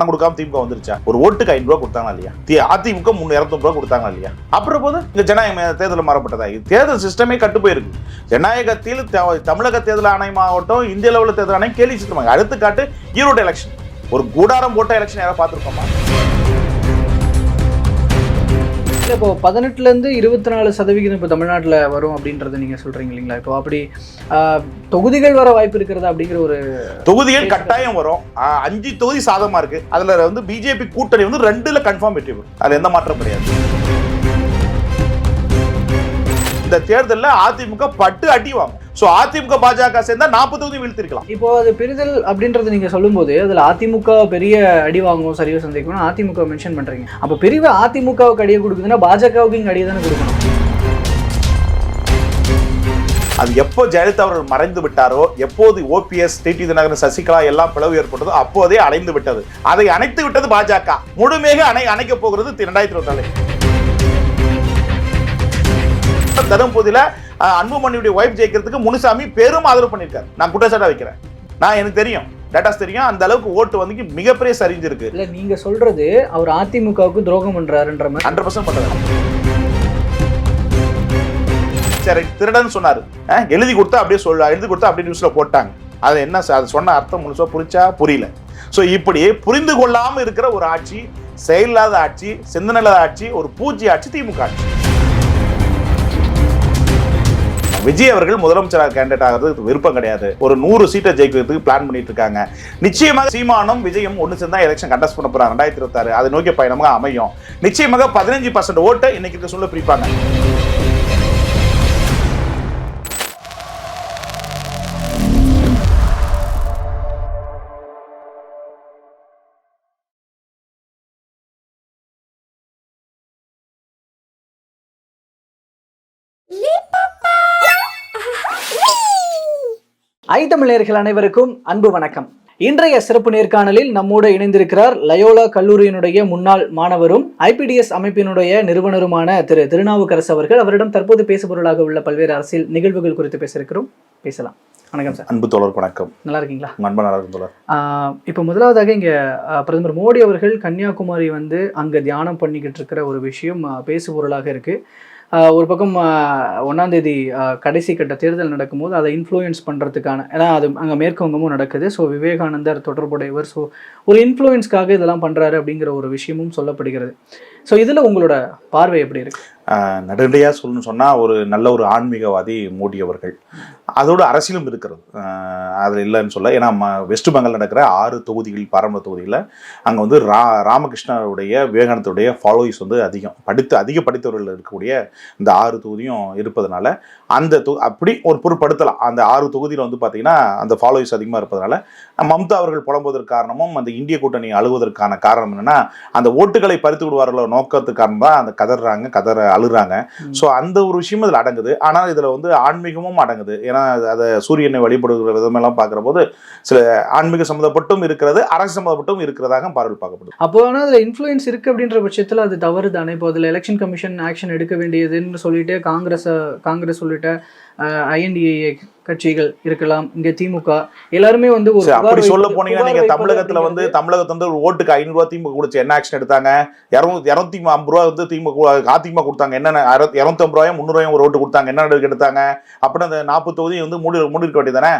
பணம் கொடுக்காம திமுக வந்துருச்சா? ஒரு ஓட்டுக்கு ஐநூறு ரூபா கொடுத்தாங்க இல்லையா? அதிமுக முன்னூறு இரநூறு ரூபா கொடுத்தாங்க இல்லையா? அப்புறம் போது இந்த ஜனநாயக தேர்தல் மாறப்பட்டதா? தேர்தல் சிஸ்டமே கட்டு போயிருக்கு ஜனநாயகத்தில் தமிழக தேர்தல் ஆணையமாகட்டும் இந்திய லெவலில் தேர்தல் ஆணையம் கேள்வி சித்தமாங்க அடுத்து காட்டு ஈரோடு எலெக்ஷன் ஒரு கூடாரம் போட்ட எலெக்ஷன் யாராவது பார்த்துருக்கோமா இல்ல இப்போ பதினெட்டுல இருந்து இருபத்தி நாலு சதவிகிதம் இப்போ தமிழ்நாட்டுல வரும் அப்படின்றத நீங்க சொல்றீங்க இல்லைங்களா? இப்போ அப்படி தொகுதிகள் வர வாய்ப்பு இருக்கிறதா அப்படிங்கிற ஒரு தொகுதிகள் கட்டாயம் வரும். அஞ்சு தொகுதி சாதகமா இருக்கு. அதுல வந்து பிஜேபி கூட்டணி வந்து ரெண்டுல கன்ஃபார்ம் வெற்றி பெறும். அதுல எந்த மாற்றம் கிடையாது. இந்த தேர்தலில் அதிமுக பட்டு அடி வாங்கும். ஸோ அதிமுக பாஜக சேர்ந்தா நாற்பது தொகுதி வீழ்த்திருக்கலாம். இப்போ அது பெரிதல் அப்படின்றது நீங்க சொல்லும்போது அதுல அதிமுக பெரிய அடி வாங்கும் சரிவா சந்திக்கணும் அதிமுக மென்ஷன் பண்றீங்க. அப்ப பிரிவு அதிமுகவுக்கு அடியை கொடுக்குதுன்னா பாஜகவுக்கு இங்க அடியை தானே கொடுக்கணும். அது எப்போ ஜெயலலிதா அவர்கள் மறைந்து விட்டாரோ எப்போது ஓபிஎஸ் டிடி தினகரன் சசிகலா எல்லாம் பிளவு ஏற்பட்டதோ அப்போதே அடைந்து விட்டது. அதை அணைத்து விட்டது பாஜக முழுமையாக அணை அணைக்க போகிறது ரெண்டாயிரத்தி இருபத்தி தருமபுரியில அஹ், அன்புமணியுடைய ஒய்ஃப் ஜெயிக்கிறதுக்கு முனுசாமி பெரும் ஆதரவு பண்ணியிருக்காரு. நான் குற்றச்சாட்டா வைக்கிறேன். நான் எனக்கு தெரியும். டேட்டாஸ் தெரியும். அந்த அளவுக்கு ஓட்டு வந்து மிகப்பெரிய சரிஞ்சிருக்கு இல்ல நீங்க சொல்றது அவர் அதிமுகவுக்கு துரோகம் பண்றாருன்ற மாதிரி. ஹண்ட்ரட் பர்சன்ட் பண்றாரு. சரி திருடன் சொன்னாரு. எழுதி கொடுத்தா அப்படியே சொல்ல எழுதி கொடுத்தா அப்படியே நியூஸ்ல போட்டாங்க. அது என்ன ச- அது சொன்ன அர்த்தம் முழுசா புரிச்சா புரியல. ஸோ இப்படி புரிந்து கொள்ளாம இருக்கிற ஒரு ஆட்சி செயலில்லாத ஆட்சி சிந்தனை இல்லாத ஆட்சி ஒரு பூஜ்ய ஆட்சி திமுக ஆட்சி. விஜய் அவர்கள் முதலமைச்சராக கேண்டிடேட் ஆகிறதுக்கு விருப்பம் கிடையாது. ஒரு நூறு சீட்டை ஜெயிக்கிறதுக்கு பிளான் பண்ணிட்டு இருக்காங்க நிச்சயமாக சீமானும் விஜயும் ஒன்று சேர்ந்தா எலெக்ஷன் கண்டஸ்ட் பண்ண போறாங்க. ரெண்டாயிரத்தி இருபத்தாறு. அதை நோக்கிய பயணமாக அமையும். நிச்சயமாக பதினஞ்சு பர்சன்ட் ஓட்டை இன்னைக்கு இருக்க சொல்ல பிரிப்பாங்க. ஐ தமிழர்கள் அனைவருக்கும் அன்பு வணக்கம். இன்றைய சிறப்பு நேர்காணலில் நம்மோடு இணைந்திருக்கிறார் லயோலா கல்லூரியினுடைய முன்னாள் மாணவரும் ஐபிடிஎஸ் அமைப்பினுடைய நிறுவனருமான திரு திருநாவுக்கரசு அவர்கள். அவரிடம் தற்போது பேசுபொருளாக உள்ள பல்வேறு அரசியல் நிகழ்வுகள் குறித்து பேச இருக்கிறோம் பேசலாம். வணக்கம் சார். அன்பு தோழர் வணக்கம். நல்லா இருக்கீங்களா? அன்பு நல்லா இருக்கும் தோழர் இப்போ முதலாவதாக இங்கே பிரதமர் மோடி அவர்கள் கன்னியாகுமரி வந்து அங்கே தியானம் பண்ணிக்கிட்டு இருக்கிற ஒரு விஷயம் பேசுபொருளாக இருக்குது ஒரு பக்கம் ஒன்றாம் தேதி கடைசி கட்ட தேர்தல் நடக்கும்போது அதை இன்ஃப்ளூயன்ஸ் பண்ணுறதுக்கான ஏன்னா அது அங்கே மேற்குவங்கமும் நடக்குது. ஸோ விவேகானந்தர் தொடர்புடையவர். ஸோ ஒரு இன்ஃப்ளூயன்ஸ்க்காக இதெல்லாம் பண்ணுறாரு அப்படிங்கிற ஒரு விஷயமும் சொல்லப்படுகிறது. ஸோ இதில் உங்களோட பார்வை எப்படி இருக்கு? நடுநிலையாக சொல்லணும்னு சொன்னால் ஒரு நல்ல ஒரு ஆன்மீகவாதி மோடி அவர்கள் அதோட அரசியலும் இருக்கிறது. அதில் அது இல்லைன்னு சொல்ல. ஏன்னா வெஸ்ட் பெங்கால் நடக்கிற ஆறு தொகுதிகள் பாரம்பரிய தொகுதியில் அங்கே வந்து ரா ராமகிருஷ்ணருடைய விவேகானந்தருடைய ஃபாலோயிஸ் வந்து அதிகம். படித்து அதிக படித்தவர்கள் இருக்கக்கூடிய இந்த ஆறு தொகுதியும் இருப்பதனால அந்த தொ அப்படி ஒரு பொருட்படுத்தலாம். அந்த ஆறு தொகுதியில் வந்து பார்த்தீங்கன்னா அந்த ஃபாலோயிஸ் அதிகமாக இருப்பதனால மம்தா அவர்கள் புலம்புவதற்கு காரணமும் அந்த இந்திய கூட்டணி அழுவதற்கான காரணம் என்னென்னா அந்த ஓட்டுகளை பறித்து விடுவார்களோ நோக்கத்துக்கு காரணம் தான் அந்த கதறாங்க கதற அழுறாங்க ம். ஸோ அந்த ஒரு விஷயம் இதில் அடங்குது. ஆனால் இதில் வந்து ஆன்மீகமும் அடங்குது. ஏன்னா அது- சூரியனை வழிபடுகிற விதமெல்லாம் பார்க்குற போது சில ஆன்மீக சம்மந்தப்பட்டும் இருக்கிறது அரசு சம்மந்தப்பட்டும் இருக்கிறதாக பார்வை பார்க்கப்படுது. அப்போ ஆனால் அதில் இன்ஃப்ளூயன்ஸ் இருக்குது அப்படின்ற பட்சத்தில் அது தவறு தானே இப்போ அதில் எலெக்ஷன் கமிஷன் ஆக்ஷன் எடுக்க வேண்டியதுன்னு சொல்லிட்டு காங்கிரஸை காங்கிரஸ் உள்ளிட்ட ஐஎன்டிஏ கட்சிகள் இருக்கலாம். இங்கே திமுக. எல்லாருமே வந்து ஒரு அப்படி சொல்ல போனீங்கன்னா நீங்க தமிழகத்துல வந்து தமிழகத்துல வந்து ஒரு ஓட்டுக்கு ஐநூறு ரூபா திமுக கொடுத்து என்ன ஆக்ஷன் எடுத்தாங்க? இரநூத்தி இரநூத்தி ஐம்பது ரூபா வந்து திமுக அதிமுக கொடுத்தாங்க. என்னென்ன இரநூத்தி ஐம்பது ரூபாயும் முந்நூறு ரூபாயும் ஒரு ஓட்டு கொடுத்தாங்க. என்ன எடுத்தாங்க? அப்படி அந்த நாற்பது தொகுதி வந்து மூடி மூடி இருக்க வேண்டியதானே.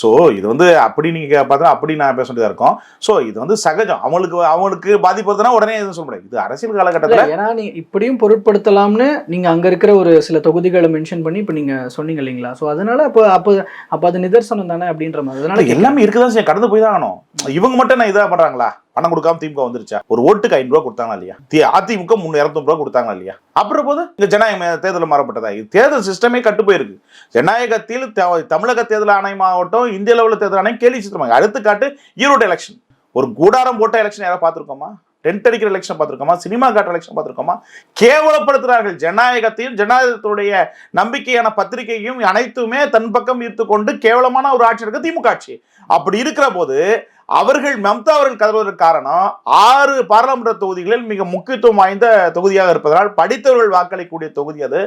ஸோ இது வந்து அப்படி நீங்க பார்த்தா அப்படி நான் பேச வேண்டியதா இருக்கும். ஸோ இது வந்து சகஜம். அவங்களுக்கு அவங்களுக்கு பாதிப்பு வருதுன்னா உடனே எதுவும் சொல்ல முடியாது. இது அரசியல் காலகட்டத்தில் ஏன்னா நீ இப்படியும் பொருட்படுத்தலாம்னு நீங்க அங்க இருக்கிற ஒரு சில தொகுதிகளை மென்ஷன் பண்ணி இப்போ நீங்க சொன்னீங்க இல்லைங்களா? ஸோ அதனால அப்போ அப்போ அப்போ அது நிதர்சனம் தானே அப்படின்ற மாதிரி. அதனால எல்லாமே இருக்குதான் கடந்து போய் தான் ஆகணும். இவங்க மட்டும் என்ன இதா பண்றாங்களா? பணம் கொடுக்காம திமுக வந்துருச்சா? ஒரு ஓட்டுக்கு ஐநூறு ரூபா கொடுத்தாங்களா இல்லையா? அதிமுக முன்னூறு ரூபா கொடுத்தாங்களா இல்லையா? அப்புறம் போது இந்த ஜனநாயக தேர்தல் மாறப்பட்டதா? இது தேர்தல் சிஸ்டமே கட்டு போயிருக்கு. ஜனநாயகத்தில் த- தமிழக தேர்தல் ஆணையமாகட்டும் இந்திய லெவலில் தேர்தல் ஆணையம் கேள்வி சித்திரமாக அடுத்து காட்டு ஈரோடு எலெக்ஷன் ஒரு கூடாரம் போட்ட எலெக்ஷன் யாராவது பார்த்துருக்கோமா? டென்ட் அடிக்கிற எலெக்ஷன் பார்த்துருக்கோமா? சினிமா காட்டுற எலெக்ஷன் பார்த்துருக்கோமா? கேவலப்படுத்துகிறார்கள் ஜனநாயகத்தையும் ஜனநாயகத்துடைய நம்பிக்கையான பத்திரிகையும் அனைத்துமே தன் பக்கம் ஈர்த்து கொண்டு கேவலமான ஒரு ஆட்சி இருக்கு திமுக ஆட்சி. அப்படி இருக்கிற போது அவர்கள் மம்தா அவர்கள் கதறுவதற்கு காரணம் ஆறு பாராளுமன்ற தொகுதிகளில் மிக முக்கியத்துவம் வாய்ந்த தொகுதியாக இருப்பதனால் படித்தவர்கள் வாக்களிக்கக்கூடிய தொகுதி அது.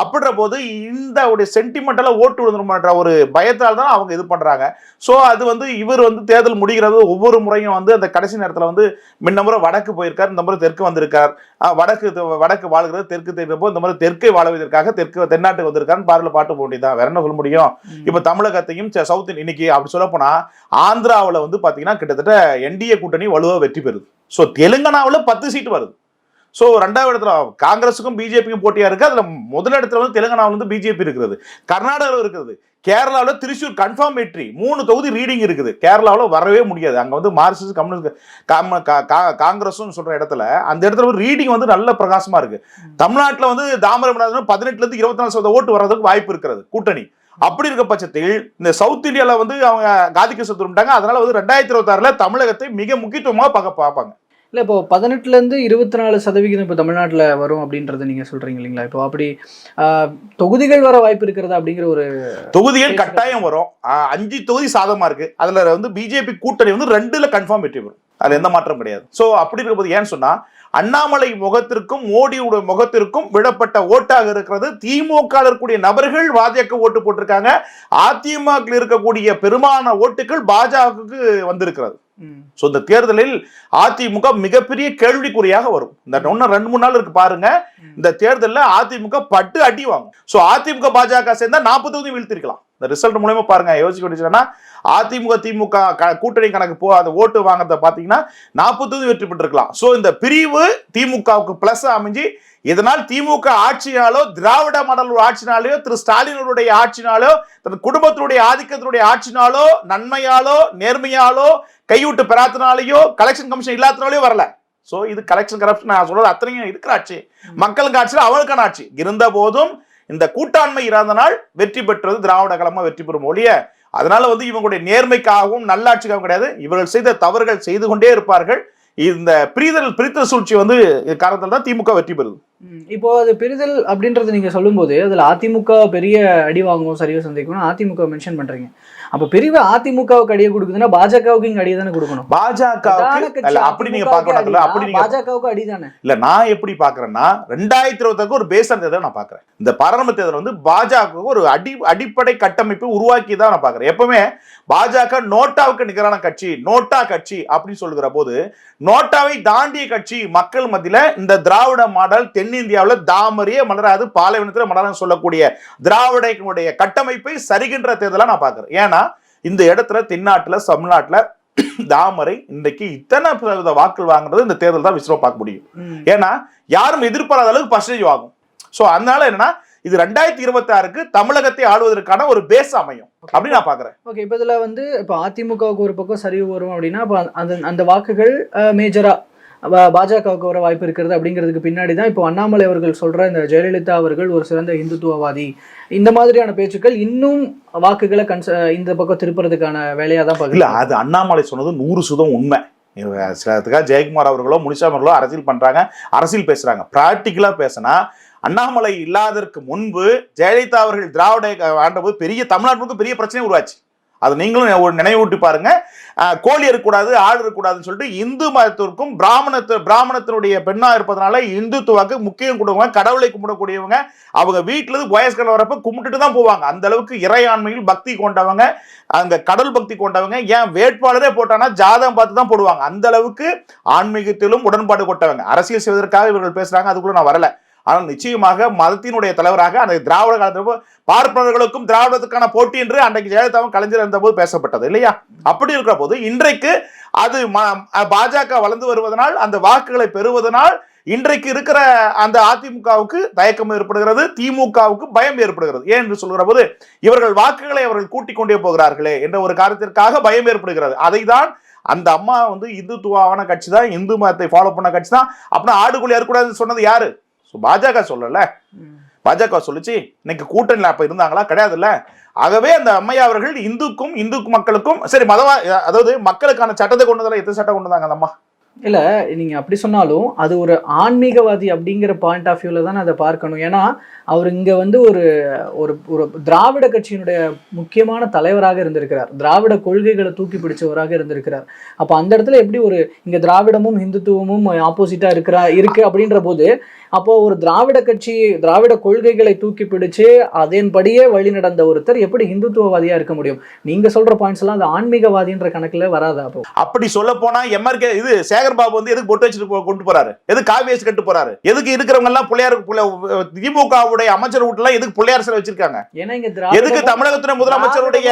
அப்படின்ற போது இந்த ஒரு சென்டிமெண்டலாக ஓட்டு விழுந்துருமான்ற ஒரு பயத்தால் தான் அவங்க இது பண்றாங்க. ஸோ அது வந்து இவர் வந்து தேர்தல் முடிகிறது ஒவ்வொரு முறையும் வந்து அந்த கடைசி நேரத்தில் வந்து முன்ன முறை வடக்கு போயிருக்கார் இந்த முறை தெற்கு வந்திருக்கார். வடக்கு வடக்கு வாழ்கிறது தெற்கு தெரிஞ்சப்போ இந்த முறை தெற்கை வாழ்வதற்காக தெற்கு தென்னாட்டுக்கு வந்திருக்காருன்னு பார்ல பாட்டு போக வேண்டியதான் வேற என்ன சொல்ல முடியும்? இப்ப தமிழகத்தையும் சவுத் இன்னைக்கு அப்படி சொல்ல போனா ஆந்திராவுல வந்து பாத்தீங்கன்னா கிட்டத்தட்ட என்டிஏ கூட்டணி வலுவா வெற்றி பெறுது. ஸோ தெலுங்கானாவுல பத்து சீட்டு வருது. ஸோ ரெண்டாவது இடத்துல காங்கிரஸுக்கும் பிஜேபிக்கும் போட்டியா இருக்கு. அதுல முதல் இடத்துல வந்து தெலுங்கானாவில் வந்து பிஜேபி இருக்கிறது கர்நாடகாவில் இருக்கிறது கேரளாவில் திருச்சூர் கன்ஃபார்ம் வெற்றி. மூணு தொகுதி ரீடிங் இருக்குது. கேரளாவில் வரவே முடியாது. அங்கே வந்து மார்க்சிஸ்ட் கம்யூனிஸ்ட் காங்கிரஸும் சொல்ற இடத்துல அந்த இடத்துல வந்து ரீடிங் வந்து நல்ல பிரகாசமா இருக்கு. தமிழ்நாட்டில் வந்து தாமரம் பதினெட்டுல இருந்து இருபத்தி நாலு சதவீத ஓட்டு வர்றதுக்கு வாய்ப்பு இருக்கிறது. கூட்டணி. அப்படி இருக்க பட்சத்தில் இந்த சவுத் இந்தியாவில் வந்து அவங்க காதிக்கு திரும்பிட்டாங்க அதனால வந்து ரெண்டாயிரத்தி இருபத்தாறுல தமிழகத்தை மிக முக்கியத்துவமாக பார்க்க பார்ப்பாங்க. இல்லை இப்போ பதினெட்டுல இருந்து இருபத்தி நாலு சதவிகிதம் இப்போ தமிழ்நாட்டில் வரும் அப்படின்றத நீங்க சொல்றீங்க இல்லைங்களா? இப்போ அப்படி தொகுதிகள் வர வாய்ப்பு இருக்கிறதா அப்படிங்கிற ஒரு தொகுதிகள் கட்டாயம் வரும். அஞ்சு தொகுதி சாதகமா இருக்கு. அதுல வந்து பிஜேபி கூட்டணி வந்து ரெண்டுல கன்ஃபார்ம் வெற்றி பெறும். அதுல எந்த மாற்றம் கிடையாது. சோ அப்படி இருக்கும்போது ஏன்னு சொன்னா அண்ணாமலை முகத்திற்கும் மோடியோட முகத்திற்கும் விடப்பட்ட ஓட்டாக இருக்கிறது. திமுக இருக்கக்கூடிய நபர்கள் பாஜக ஓட்டு போட்டிருக்காங்க. அதிமுக இருக்கக்கூடிய பெரும்பாலான ஓட்டுகள் பாஜகவுக்கு வந்திருக்கிறது. ஸோ இந்த தேர்தலில் அதிமுக மிகப்பெரிய கேள்விக்குறியாக வரும். இந்த இன்னும் ரெண்டு மூணு நாள் இருக்கு பாருங்க. இந்த தேர்தலில் அதிமுக பட்டு அடி வாங்கும். ஸோ அதிமுக பாஜக சேர்ந்தா நாற்பது தொகுதி வீழ்த்திருக்கலாம். இந்த ரிசல்ட் மூலயமா பாருங்க யோசிக்க வேண்டியதுன்னா அதிமுக திமுக கூட்டணி கணக்கு போ அந்த ஓட்டு வாங்குறத பார்த்தீங்கன்னா நாற்பது தொகுதி வெற்றி பெற்றிருக்கலாம். ஸோ இந்த பிரிவு திமுகவுக்கு பிளஸ் அமைஞ்சு இதனால் திமுக ஆட்சியாலோ திராவிட மாடல் ஆட்சினாலோ திரு ஸ்டாலினுடைய ஆட்சினாலோ தன் குடும்பத்தினுடைய ஆதிக்கத்தினுடைய ஆட்சினாலோ நன்மையாலோ நேர்மையாலோ கைவிட்டு பெறாத்தினாலேயோ கலெக்ஷன் கமிஷன் இல்லாதனாலேயோ வரல. சோ இது கலெக்ஷன் கரப்ஷன் நான் சொல்றது அத்தனையும் இருக்கிற ஆட்சி. மக்களுக்கு ஆட்சியில் அவளுக்கான ஆட்சி. இருந்த போதும் இந்த கூட்டாண்மை இறந்தனால் வெற்றி பெற்றது திராவிட கழகமா வெற்றி பெறும் ஒழிய அதனால வந்து இவங்களுடைய நேர்மைக்காகவும் நல்லாட்சிக்காகவும் கிடையாது. இவர்கள் செய்த தவறுகள் செய்து கொண்டே இருப்பார்கள். இந்த பிரிதல் பிரித்தல் சூழ்ச்சி வந்து காரணத்தில் தான் திமுக வெற்றி பெறுது. இப்போ அது பிரிதல் அப்படின்றது நீங்க சொல்லும்போது அதுல அதிமுக பெரிய அடி வாங்கும் சரியா சந்திக்கணும் அதிமுக மென்ஷன் பண்றீங்க. அப்போ பெரிய அதிமுகவுக்கு அடியை கொடுக்குதுன்னா பாஜகவுக்கு இங்க அடியை தானே கொடுக்கணும். பாஜகவுக்கு அப்படி நீங்க அதிமுகவுக்கு பார்க்க மாட்டீங்களா அப்படி பாஜகவுக்கு அடி தானே. இல்ல நான் எப்படி பாக்குறேன்னா ரெண்டாயிரத்தி இருபத்தாறுக்கு ஒரு பேசன் தேர்தல் நான் பாக்குறேன் இந்த பாராளுமன்ற தேர்தல் வந்து பாஜக ஒரு அடி அடிப்படை கட்டமைப்பு உருவாக்கி தான் நான் பாக்குறேன் எப்பவுமே பாஜக நோட்டாவுக்கு நிகரான கட்சி நோட்டா கட்சி அப்படின்னு சொல்லுகிற போது நோட்டாவை தாண்டிய கட்சி மக்கள் மத்தியில இந்த திராவிட மாடல் தென்னிந்தியாவுல தாமரையே மலராது பாலைவனத்துல மலரான்னு சொல்லக்கூடிய திராவிடங்களுடைய கட்டமைப்பை சரிகின்ற தேர்தலா நான் பாக்குறேன் ஏன்னா இந்த இடத்துல தென்னாட்டுல தமிழ்நாட்டுல தாமரை இன்றைக்கு இத்தனை சதவீத வாக்குகள் வாங்குறது இந்த தேர்தல் தான் விசிறமா பார்க்க முடியும். ஏன்னா யாரும் எதிர்பாராத அளவுக்கு பர்சன்டேஜ் ஆகும். ஸோ அதனால என்னன்னா இது ரெண்டாயிரத்தி இருபத்தி ஆறுக்கு தமிழகத்தை ஆளுவதற்கான ஒரு பேஸ் அமையும். அப்படின்னு நான் பாக்குறேன். ஓகே இப்போ இதில் வந்து இப்போ அதிமுகவுக்கு ஒரு பக்கம் சரிவு வரும் அப்படின்னா அப்போ அந்த அந்த வாக்குகள் மேஜராக பாஜகவுக்கு வர வாய்ப்பு இருக்கிறது அப்படிங்கிறதுக்கு பின்னாடி தான் இப்போ அண்ணாமலை அவர்கள் சொல்ற இந்த ஜெயலலிதா அவர்கள் ஒரு சிறந்த இந்துத்துவவாதி இந்த மாதிரியான பேச்சுக்கள் இன்னும் வாக்குகளை கன்ச இந்த பக்கம் திருப்புறதுக்கான வேலையாக தான் இல்ல பார்க்கல அது அண்ணாமலை சொன்னது நூறு சுதம் உண்மை. சிலத்துக்காக ஜெயக்குமார் அவர்களோ அவர்களோ அரசியல் பண்றாங்க அரசியல் பேசுறாங்க. பிராக்டிக்கலா பேசினா அண்ணாமலை இல்லாததற்கு முன்பு ஜெயலலிதா அவர்கள் திராவிட ஆண்டபோது பெரிய தமிழ்நாட்டுக்கு பெரிய பிரச்சனை உருவாச்சு. அது நீங்களும் ஒரு நினைவூட்டி பாருங்க. கோழி இருக்கக்கூடாது ஆடு இருக்கக்கூடாதுன்னு சொல்லிட்டு இந்து மதத்திற்கும் பிராமணத்து பிராமணத்தினுடைய பெண்ணா இருப்பதனால இந்துத்துவாக்கு முக்கியம் கொடுவாங்க கடவுளை கும்பிடக்கூடியவங்க அவங்க வீட்டுல இருந்து வயசுகள் வரப்ப கும்பிட்டுட்டு தான் போவாங்க. அந்த அளவுக்கு இறையாண்மையில் பக்தி கொண்டவங்க அங்க கடல் பக்தி கொண்டவங்க ஏன் வேட்பாளரே போட்டானா ஜாதகம் பார்த்து தான் போடுவாங்க. அந்த அளவுக்கு ஆன்மீகத்திலும் உடன்பாடு கொண்டவங்க அரசியல் செய்வதற்காக இவர்கள் பேசுறாங்க அதுக்குள்ள நான் வரல. ஆனால் நிச்சயமாக மதத்தினுடைய தலைவராக அந்த திராவிட காலத்தில் பார்ப்பனர்களுக்கும் திராவிடத்துக்கான போட்டி என்று அன்றைக்கு ஜெயலலிதாவும் கலைஞர் இருந்தபோது பேசப்பட்டது இல்லையா? அப்படி இருக்கிற போது இன்றைக்கு அது பாஜக வளர்ந்து வருவதனால் அந்த வாக்குகளை பெறுவதனால் இன்றைக்கு இருக்கிற அந்த அதிமுகவுக்கு தயக்கம் ஏற்படுகிறது திமுகவுக்கு பயம் ஏற்படுகிறது. ஏன் என்று சொல்கிற போது இவர்கள் வாக்குகளை அவர்கள் கூட்டிக் கொண்டே போகிறார்களே என்ற ஒரு காரணத்திற்காக பயம் ஏற்படுகிறது. அதை தான் அந்த அம்மா வந்து இந்துத்துவான கட்சி தான் இந்து மதத்தை ஃபாலோ பண்ண கட்சி தான் அப்படின்னா ஆடுகுழி இருக்கக்கூடாதுன்னு சொன்னது யாரு? So, பாஜக சொல்லல. பாஜக சொல்லுச்சு இன்னைக்கு கூட்டணியில் அப்ப இருந்தாங்களா? கிடையாதுல்ல. ஆகவே அந்த அம்மையா அவர்கள் இந்துக்கும் இந்து மக்களுக்கும் சரி மதவா அதாவது மக்களுக்கான சட்டத்தை கொண்டு வந்தாலும் எத்தனை சட்டம் கொண்டு வந்தாங்க அந்த அம்மா இல்ல நீங்க அப்படி சொன்னாலும் அது ஒரு ஆன்மீகவாதி அப்படிங்கிற பாயிண்ட் ஆஃப் வியூல தான் அதை பார்க்கணும். ஏன்னா அவர் இங்கே வந்து ஒரு ஒரு ஒரு திராவிட கட்சியினுடைய முக்கியமான தலைவராக இருந்திருக்கிறார். திராவிட கொள்கைகளை தூக்கி பிடிச்சவராக இருந்திருக்கிறார். அப்போ அந்த இடத்துல எப்படி ஒரு இங்கே திராவிடமும் இந்துத்துவமும் ஆப்போசிட்டாக இருக்கிறா இருக்கு அப்படின்ற போது அப்போ ஒரு திராவிட கட்சி திராவிட கொள்கைகளை தூக்கி பிடிச்சு அதன்படியே வழி நடந்த ஒருத்தர் எப்படி இந்துத்துவவாதியா இருக்க முடியும்? நீங்க சொல்ற பாயிண்ட்ஸ் எல்லாம் அது ஆன்மீகவாதின்ற கணக்குல வராதா அப்போ? அப்படி சொல்ல போனா எம்ஆர்கே இது சேகர் பாபு வந்து எதுக்கு பொட்டு வச்சுட்டு போ- கொண்டு போறாரு? எது காவியஸ் கட்டு போறாரு? எதுக்கு இருக்கிறவங்க எல்லாம் பிள்ளையார் திமுகவுடைய அமைச்சர் வீட்டுல எதுக்கு பிள்ளையார் சிலை வச்சிருக்காங்க? எதுக்கு தமிழகத்துடைய முதலமைச்சருடைய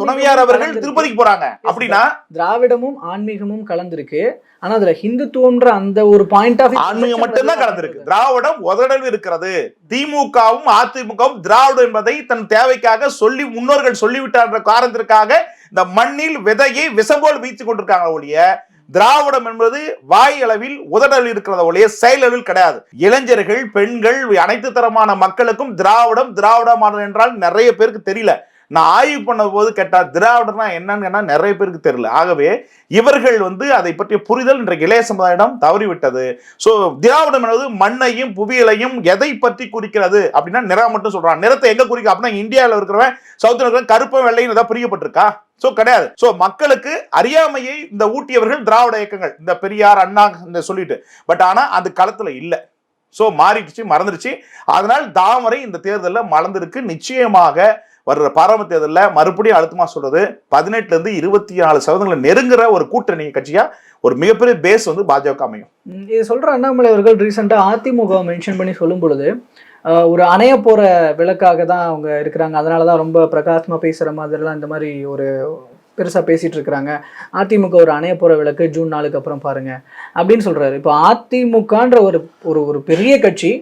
துணைவியார் அவர்கள். திருப்பதிக்கு போறாங்க? அப்படின்னா? திராவிடமும் ஆன்மீகமும் கலந்திருக்கு. ஆனா அதுல ஹிந்துத்துவம்ன்ற அந்த ஒரு பாயிண்ட் ஆஃப் ஆன்மீகம் மட்டும்தான் கலந்திருக்கு. திராவிடம் உதடல் இருக்கிறது. திமுகவும் அதிமுகவும் திராவிடம் என்பதை தன் தேவைக்காக சொல்லி முன்னோர்கள் சொல்லிவிட்டார் காரணத்திற்காக இந்த மண்ணில் விதையை விஷம்போல் வீச்சு கொண்டிருக்காங்க ஒழிய திராவிடம் என்பது வாய் அளவில் உதடல் இருக்கிறத ஒழிய செயல் அளவில் கிடையாது. இளைஞர்கள் பெண்கள் அனைத்து தரமான மக்களுக்கும் திராவிடம் திராவிடமானது என்றால் நிறைய பேருக்கு தெரியல. நான் ஆய்வு பண்ண போது கேட்டால் திராவிடம்னா என்னன்னு கேட்டா நிறைய பேருக்கு தெரியல. ஆகவே இவர்கள் வந்து அதை பற்றிய புரிதல் இன்றைக்கு இளைய சமுதாயம் தவறிவிட்டது. ஸோ திராவிடம் என்பது மண்ணையும் புவியலையும் எதை பற்றி குறிக்கிறது அப்படின்னா நிறம் மட்டும் சொல்றான். நிறத்தை எங்க குறிக்க அப்படின்னா இந்தியாவில் இருக்கிறவன் சவுத்தில் இருக்கிற கருப்பன் வெள்ளையும் ஏதாவது பிரியப்பட்டிருக்கா சோ கிடையாது. சோ மக்களுக்கு அறியாமையை இந்த ஊட்டியவர்கள் திராவிட இயக்கங்கள் இந்த பெரியார் அண்ணா இந்த சொல்லிட்டு. பட் ஆனா அந்த களத்துல இல்ல. சோ மாறிடுச்சு மறந்துடுச்சு. அதனால் தாமரை இந்த தேர்தலில் மலர்ந்திருக்கு. நிச்சயமாக வர்ற பாராம தேர்தலில் மறுபடியும் அழுத்தமாக சொல்றது பதினெட்டுல இருந்து இருபத்தி நாலு சதவீதங்களை நெருங்குற ஒரு கூட்டணி கட்சியா ஒரு மிகப்பெரிய பேஸ் வந்து பாஜக அமையும். இது சொல்ற அண்ணாமலை அவர்கள் ரீசெண்டாக அதிமுக மென்ஷன் பண்ணி சொல்லும் பொழுது ஒரு அணைய போகிற விளக்காக தான் அவங்க இருக்கிறாங்க. அதனால தான் ரொம்ப பிரகாசமாக பேசுகிற மாதிரிலாம் இந்த மாதிரி ஒரு பெருசாக பேசிகிட்டு இருக்கிறாங்க. அதிமுக ஒரு அணைய போகிற விளக்கு ஜூன் நாளுக்கு அப்புறம் பாருங்கள் அப்படின்னு சொல்கிறாரு இப்போ அதிமுகன்ற ஒரு ஒரு ஒரு பெரிய கட்சி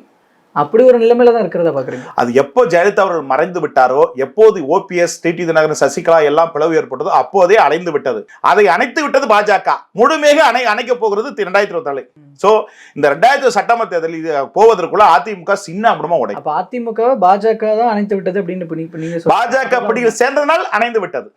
அப்படி ஒரு நிலைமையில தான் இருக்கிறத பாக்குறீங்க அது எப்போ ஜெயலலிதா அவர்கள் மறைந்து விட்டாரோ எப்போது ஓபிஎஸ் டிடி தினகரன் சசிகலா எல்லாம் பிளவு ஏற்பட்டதோ அப்போதே அடைந்து விட்டது. அதை அணைத்து விட்டது பாஜக. முழுமையாக அணை அணைக்க போகிறது இரண்டாயிரத்தி இருபத்தி சோ இந்த ரெண்டாயிரத்தி சட்டமன்ற தேர்தல் இது போவதற்குள்ள அதிமுக சின்ன அப்புறமா உடை அதிமுக பாஜக தான் அணைத்து விட்டது அப்படின்னு. பாஜக பிடியில் சேர்ந்ததனால் அணைந்து விட்டது.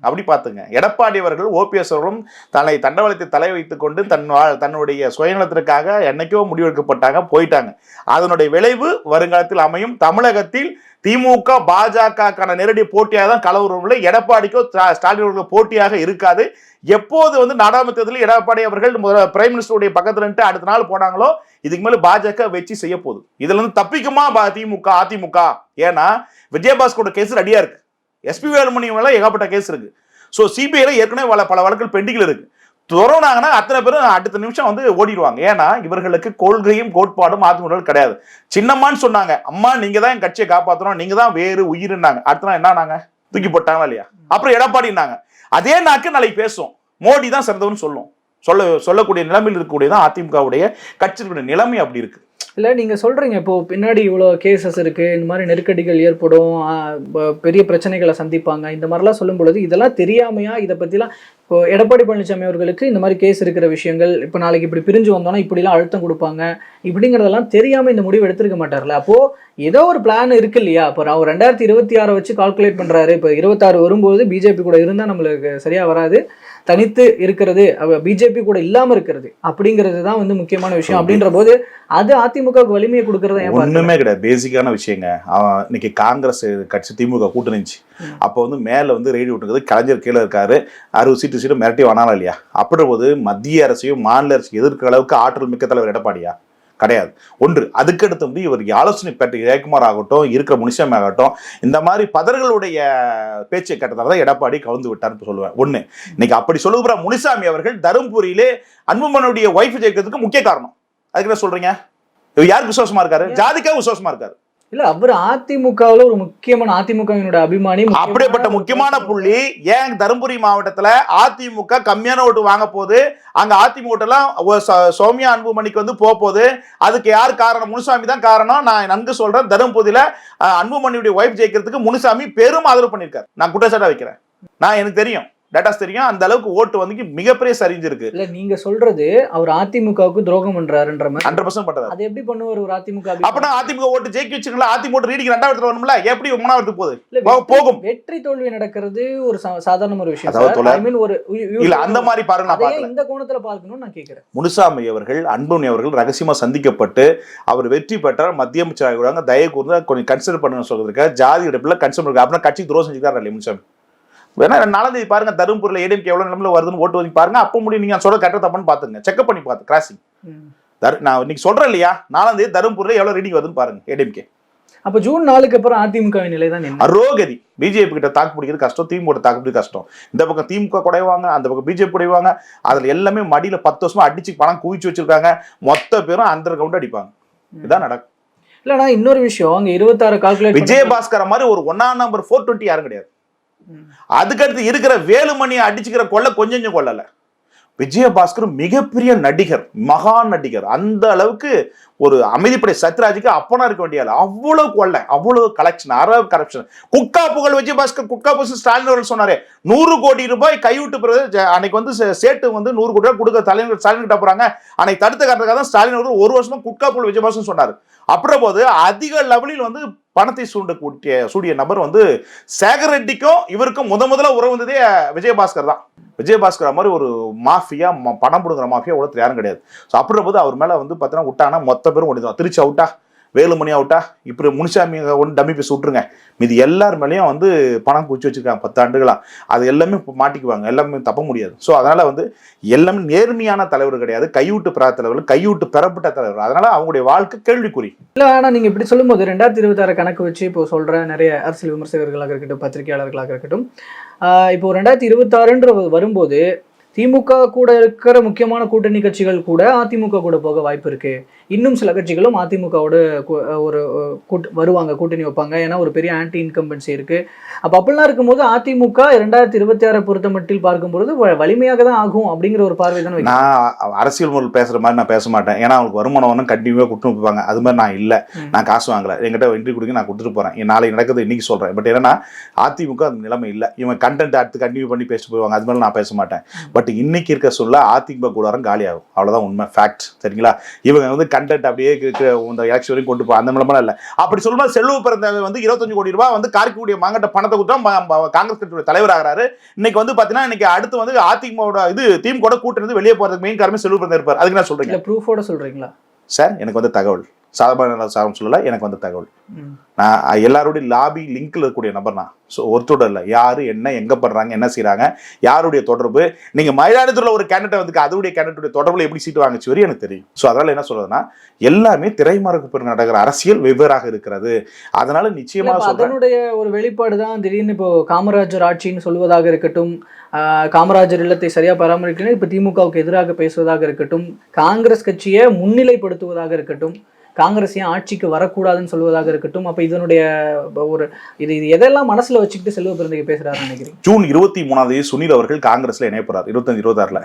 அப்படி பார்த்துங்க. எடப்பாடி அவர்கள் ஓபிஎஸ் அவர்களும் தன்னை தண்டவளத்தை தலை வைத்துக்கொண்டு தன் வா- தன்னுடைய சுயநலத்திற்காக என்னைக்கோ முடிவெடுக்கப்பட்டாங்க போயிட்டாங்க. அதனுடைய விளைவு வருங்காலத்தில் அமையும். தமிழகத்தில் திமுக பாஜகக்கான நேரடி போட்டியாக தான் கலவரம்ல எடப்பாடிக்கோ ஸ்டாலின் அவர்களுக்கு போட்டியாக இருக்காது. எப்போது வந்து நாடாளுமன்ற தேர்தலில் எடப்பாடி அவர்கள் பிரைம் மினிஸ்டருடைய பக்கத்துல அடுத்த நாள் போனாங்களோ இதுக்கு மேலே பாஜக வச்சு செய்ய போகுது. இதுல இருந்து தப்பிக்குமா திமுக அதிமுக? ஏன்னா விஜயபாஸ்கரோட கேஸ் ரெடியா இருக்கு. எஸ்பி வேலுமணி மேல ஏகப்பட்ட கேஸ் இருக்கு. ஸோ சிபிஐல ஏற்கனவே பல பல வழக்குகள் பெண்டிங்கில் இருக்கு. துறவுனாங்கன்னா அத்தனை பேரும் அடுத்த நிமிஷம் வந்து ஓடிடுவாங்க. ஏன்னா இவர்களுக்கு கொள்கையும் கோட்பாடும் அதிமுக கிடையாது. சின்னம்மான்னு சொன்னாங்க. அம்மா நீங்க தான் என் கட்சியை காப்பாற்றணும் நீங்க தான் வேறு உயிருன்னாங்க. அடுத்த நாள் என்னன்னாங்க தூக்கி போட்டாங்களா இல்லையா? அப்புறம் எடப்பாடினாங்க அதே நாக்கு நாளைக்கு பேசும். மோடி தான் சிறந்தவன்னு சொல்லும். சொல்ல சொல்லக்கூடிய நிலைமையில் இருக்கக்கூடியதான் அதிமுகவுடைய கட்சியினுடைய நிலைமை அப்படி இருக்கு. இல்லை நீங்கள் சொல்கிறீங்க இப்போ பின்னாடி இவ்வளோ கேசஸ் இருக்குது இந்த மாதிரி நெருக்கடிகள் ஏற்படும் ப- பெரிய பிரச்சனைகளை சந்திப்பாங்க இந்த மாதிரிலாம் சொல்லும் பொழுது இதெல்லாம் தெரியாமையா இதை பற்றிலாம் இப்போ எடப்பாடி பழனிசாமி அவர்களுக்கு இந்த மாதிரி கேஸ் இருக்கிற விஷயங்கள் இப்போ நாளைக்கு இப்படி பிரிஞ்சு வந்தோன்னா இப்படிலாம் அழுத்தம் கொடுப்பாங்க இப்படிங்கிறதெல்லாம் தெரியாமல் இந்த முடிவு எடுத்திருக்க மாட்டார்ல. அப்போது ஏதோ ஒரு பிளான் இருக்கு இல்லையா? இப்போ அவர் ரெண்டாயிரத்தி இருபத்தி ஆறை வச்சு கால்குலேட் பண்ணுறாரு இப்போ இருபத்தாறு வரும்போது பிஜேபி கூட இருந்தால் நம்மளுக்கு சரியாக வராது. தனித்து இருக்கிறது பிஜேபி கூட இல்லாம இருக்கிறது அப்படிங்கிறது தான் வந்து முக்கியமான விஷயம். அப்படின்ற போது அது அதிமுகவுக்கு வலிமையை கொடுக்கறத? ஒண்ணுமே கிடையாது. பேசிக்கான விஷயங்க. இன்னைக்கு காங்கிரஸ் கட்சி திமுக கூட்டணி இருந்துச்சு. ம். அப்போ வந்து மேல வந்து ரெய்டு விட்டுருக்குது கலைஞர் கீழே இருக்காரு. அறுபது சீட்டு சீட்டு மிரட்டி வனாலும் இல்லையா? அப்படி போது மத்திய அரசையும் மாநில அரசையும் எதிர்க்கிற அளவுக்கு ஆற்றல் மிக்க தலைவர் எடப்பாடியா? கிடையாது. ஒன்று அதுக்கடுத்து வந்து இவர் ஆலோசனை பெற்ற ஜெயக்குமார் ஆகட்டும் இருக்கிற முனிசாமி ஆகட்டும் இந்த மாதிரி பதர்களுடைய பேச்சை கேட்டதால தான் எடப்பாடி கவுந்து விட்டார்னு சொல்லுவேன். ஒண்ணு இன்னைக்கு அப்படி சொல்லுகிற முனிசாமி அவர்கள் தருமபுரியிலே அன்புமனுடைய ஒய்ஃப் ஜெயிக்கிறதுக்கு முக்கிய காரணம். அதுக்கு என்ன சொல்றீங்க? இவர் யாருக்கு விசுவாசமா இருக்காரு? ஜாதிக்காக விசுவாசமா இருக்காரு. இல்ல அவர் அதிமுகவுல ஒரு முக்கியமான அதிமுகவினோட அபிமானி அப்படிப்பட்ட முக்கியமான புள்ளி ஏன் தருமபுரி மாவட்டத்துல அதிமுக கம்மியான ஓட்டு வாங்க போது அங்க அதிமுக ஓட்டெல்லாம் சௌமியா அன்புமணிக்கு வந்து போக போகுது. அதுக்கு யார் காரணம்? முனுசாமி தான் காரணம். நான் நன்கு சொல்றேன். தருமபுரியில அன்புமணியுடைய ஒய்ஃப் ஜெயிக்கிறதுக்கு முனுசாமி பெரும் ஆதரவு பண்ணியிருக்காரு. நான் குற்றச்சாட்டா வைக்கிறேன். நான் எனக்கு தெரியும். டேட்டாஸ் தெரியும். அந்த அளவுக்கு ஓட்டு வந்து மிகப்பெரிய சரிஞ்சிருக்கு இல்ல நீங்க சொல்றது அவர் அதிமுகவுக்கு துரோகம் பண்றாருன்ற மாதிரி. ஹண்ட்ரட் பர்சன்ட் பண்றாரு அது. எப்படி பண்ணுவார் ஒரு அதிமுக அப்படின்னா அதிமுக ஓட்டு ஜெயிக்க வச்சுங்களா அதிமுக ஓட்டு ரீடிங் ரெண்டாவது வரணும்ல? எப்படி மூணாவது போகுது? போகும். வெற்றி தோல்வி நடக்கிறது ஒரு சாதாரண ஒரு விஷயம் ஒரு இல்ல அந்த மாதிரி பாருங்க நான் பார்க்கல. இந்த கோணத்துல பார்க்கணும்னு நான் கேக்குறேன். முனுசாமி அவர்கள் அன்புமணி அவர்கள் ரகசியமா சந்திக்கப்பட்டு அவர் வெற்றி பெற்றார். மத்திய அமைச்சர் ஆகிவிடுவாங்க தயவு கூர்ந்து கொஞ்சம் கன்சிடர் பண்ணுங்க சொல்றதுக்கு ஜாதி எடுப்புல கன்சிடர் அப்படின்னா கட்சி துரோகம் செஞ்சுக்கிறாரு இல்லையா முனுசாமி? வேணா நாலாம் தேதி பாருங்க தருமபுரியில் ஏடிஎம்கே எவ்வளவு நிலமில் வருதுன்னு ஓட்டு வந்து பாருங்க. அப்போ முடியும். நீங்க சொல்ற கரெக்டாக தப்புன்னு பாத்துங்க. செக் பண்ணி பார்த்து கிராசிங். தர் நான் இன்னைக்கு சொல்றேன் இல்லையா? நாலாம் தேதி தருமபுரியில் எவ்வளவு ரீடிங் வருதுன்னு பாருங்க ஏடிஎம்கே அப்ப ஜூன் நாலுக்கு அப்புறம் அதிமுகவின் நிலை தான் அரோகதி. பிஜேபி கிட்ட தாக்கு பிடிக்கிறது கஷ்டம். திமுக கிட்ட தாக்கு பிடிக்கிறது கஷ்டம். இந்த பக்கம் திமுக குடைவாங்க அந்த பக்கம் பிஜேபி குடைவாங்க. அதுல எல்லாமே மடியில பத்து வருஷமா அடிச்சு பணம் குவிச்சு வச்சிருக்காங்க. மொத்த பேரும் அந்த கவுண்ட் அடிப்பாங்க. இதான் நடக்கும். இல்லனா இன்னொரு விஷயம். அங்க இருபத்தாறு கால்குலேட் விஜயபாஸ்கர மாதிரி ஒரு ஒன்னாம் நம்பர் ஃபோர் டுவெண்ட்டி யாரும் கிடையாது. அதுக்கடுத்து இருக்கிற வேலுமணியை அடிச்சுக்கிற கொள்ள கொஞ்சம் கொஞ்சம் கொள்ளல விஜயபாஸ்கர் மிகப்பெரிய நடிகர் மகா நடிகர். அந்த அளவுக்கு ஒரு அமைதிப்படை சத்யராஜுக்கு அப்பனா இருக்க வேண்டிய அவ்வளவு கொள்ளை அவ்வளவு கலெக்ஷன் அறவு கரப்ஷன் குக்கா புகழ் விஜயபாஸ்கர் குக்கா புகழ் ஸ்டாலின் அவர்கள் சொன்னாரு நூறு கோடி ரூபாய் கைவிட்டு பிறகு அன்னைக்கு வந்து சேட்டு வந்து நூறு கோடி ரூபாய் கொடுக்க தலைவர் ஸ்டாலின் கிட்ட போறாங்க. அன்னைக்கு தடுத்த காரணத்துக்காக தான் ஸ்டாலின் அவர்கள் ஒரு வருஷமா குட்கா புகழ் விஜயபாஸ்கர் சொன்னார். அப்புறம் போது அதிக லெவலில் வந்து பணத்தை சூண்டக்கூடிய சூடிய நபர் வந்து சேகர் ரெட்டிக்கும் இவருக்கும் முத முதல்ல உறவு வந்ததே விஜயபாஸ்கர் தான். விஜயபாஸ்கர் மாதிரி ஒரு மாஃபியா பணம் கொடுக்குற மாஃபியா உலகத்தில் யாரும் கிடையாது. ஸோ அப்படின்ற போது அவர் மேலே வந்து பார்த்தீங்கன்னா விட்டாங்கன்னா மொத்த பேரும் ஓடிதான் திருச்சி அவுட்டா? வேலுமணி அவுட்டா இப்படி முனிசாமி ஒன்று டம்மி பேசி விட்டுருங்க. மீதி எல்லார் மேலேயும் வந்து பணம் குச்சி வச்சுருக்காங்க பத்தாண்டுகளாக அது எல்லாமே மாட்டிக்குவாங்க எல்லாமே தப்ப முடியாது. ஸோ அதனால் வந்து எல்லாமே நேர்மையான தலைவர் கிடையாது. கையூட்டு பெறாத தலைவர் கையூட்டு பெறப்பட்ட தலைவர் அதனால் அவங்களுடைய வாழ்க்கை கேள்விக்குறி. இல்லை ஆனால் நீங்கள் இப்படி சொல்லும்போது ரெண்டாயிரத்தி இருபத்தாறு கணக்கு வச்சு இப்போ சொல்கிற நிறைய அரசியல் விமர்சகர்களாக இருக்கட்டும் பத்திரிகையாளர்களாக இருக்கட்டும் இப்போ ரெண்டாயிரத்தி இருபத்தாறுன்ற வரும்போது திமுக கூட இருக்கிற முக்கியமான கூட்டணி கட்சிகள் கூட அதிமுக கூட போக வாய்ப்பு இருக்குது இன்னும் சில கட்சிகளும் அதிமுகவோட ஒரு கூட்டு வருவாங்க கூட்டணி வைப்பாங்க. ஏன்னா ஒரு பெரிய ஆன்டி இன்கம்பன்சி இருக்கு. அப்ப அப்படிலாம் இருக்கும்போது அதிமுக இரண்டாயிரத்தி இருபத்தி ஆறை பொறுத்த மட்டில் பார்க்கும்பொழுது வலிமையாக தான் ஆகும் அப்படிங்கிற ஒரு பார்வை தானே. நான் அரசியல் முறையில் பேசுற மாதிரி நான் பேச மாட்டேன். ஏன்னா அவங்களுக்கு வருமானம் ஒன்றும் கண்டிப்பாக கொடுத்து வைப்பாங்க. அது மாதிரி நான் இல்லை. நான் காசு வாங்கல. என்கிட்ட இன்ட்ரி கொடுக்க நான் கொடுத்துட்டு போறேன். என் நாளைக்கு நடக்குது இன்னைக்கு சொல்றேன். பட் என்னன்னா அதிமுக அந்த நிலைமை இல்லை. இவன் கண்டென்ட் அடுத்து கண்டினியூ பண்ணி பேசிட்டு போவாங்க அது மாதிரி நான் பேச மாட்டேன். பட் இன்னைக்கு இருக்க சொல்ல அதிமுக கூடாரம் காலியாகும். அவ்வளவுதான் உண்மை. ஃபேக்ட் சரிங்களா? இவங்க வந்து கண்டென்ட் அப்படியே இந்த எலெக்ஷன் வரைக்கும் கொண்டு போ அந்த நிலைமை இல்லை. அப்படி சொல்லும்போது செல்வ பிறந்தவங்க வந்து இருபத்தஞ்சு கோடி ரூபாய் வந்து காரைக்குடிய மாங்கட்ட பணத்தை கொடுத்தா காங்கிரஸ் கட்சியோட தலைவர் ஆகிறாரு. இன்னைக்கு வந்து பாத்தீங்கன்னா இன்னைக்கு அடுத்து வந்து அதிமுக இது திமுக கூட்டணி வெளியே போறதுக்கு மெயின் காரணமே செல்வ பிறந்த இருப்பார். அதுக்கு நான் சொல்றேன் இல்ல ப்ரூஃபோட சொல்றீங்களா? சார் எனக்கு வந்து தகவல். சாதாரண சாரம் சொல்லல எனக்கு வந்து தகவல். நான் எல்லாருடைய லாபி லிங்க்ல இருக்கக்கூடிய நபர் நான். ஸோ ஒருத்தோட இல்லை. யாரு என்ன எங்க பண்றாங்க என்ன செய்றாங்க யாருடைய தொடர்பு நீங்க மயிலாடுதுறையில் ஒரு கேண்டிடேட் வந்து அதோடைய கேண்டிடேட் தொடர்புல எப்படி சீட்டு வாங்கிச்சு வரையும் எனக்கு தெரியும். ஸோ அதனால என்ன சொல்றதுன்னா எல்லாமே திரைமறைக்கு பிறகு நடக்கிற அரசியல் வெவ்வேறாக இருக்கிறது. அதனால இல்ல, நிச்சயமா இப்ப சொல்றேன். அதனுடைய ஒரு வெளிப்பாடு தான் திடீர்னு இப்போ காமராஜர் ஆட்சின்னு சொல்வதாக இருக்கட்டும் ஆஹ் காமராஜர் இல்லத்தை சரியா பராமரிக்கணும் இப்ப திமுகவுக்கு எதிராக பேசுவதாக இருக்கட்டும் காங்கிரஸ் கட்சியை முன்னிலைப்படுத்துவதாக இருக்கட்டும் காங்கிரஸ் ஏன் ஆட்சிக்கு வரக்கூடாதுன்னு சொல்வதாக இருக்கட்டும். அப்போ இதனுடைய ஒரு இது இது எதெல்லாம் மனசுல வச்சுக்கிட்டு செல்வ பிறந்தைக்கு பேசுகிறாரு நினைக்கிறேன் ஜூன் இருபத்தி மூணாம் தேதி சுனில் அவர்கள் காங்கிரஸ்ல இணைய போறார். இருபத்தஞ்சு இருபத்தாறில்.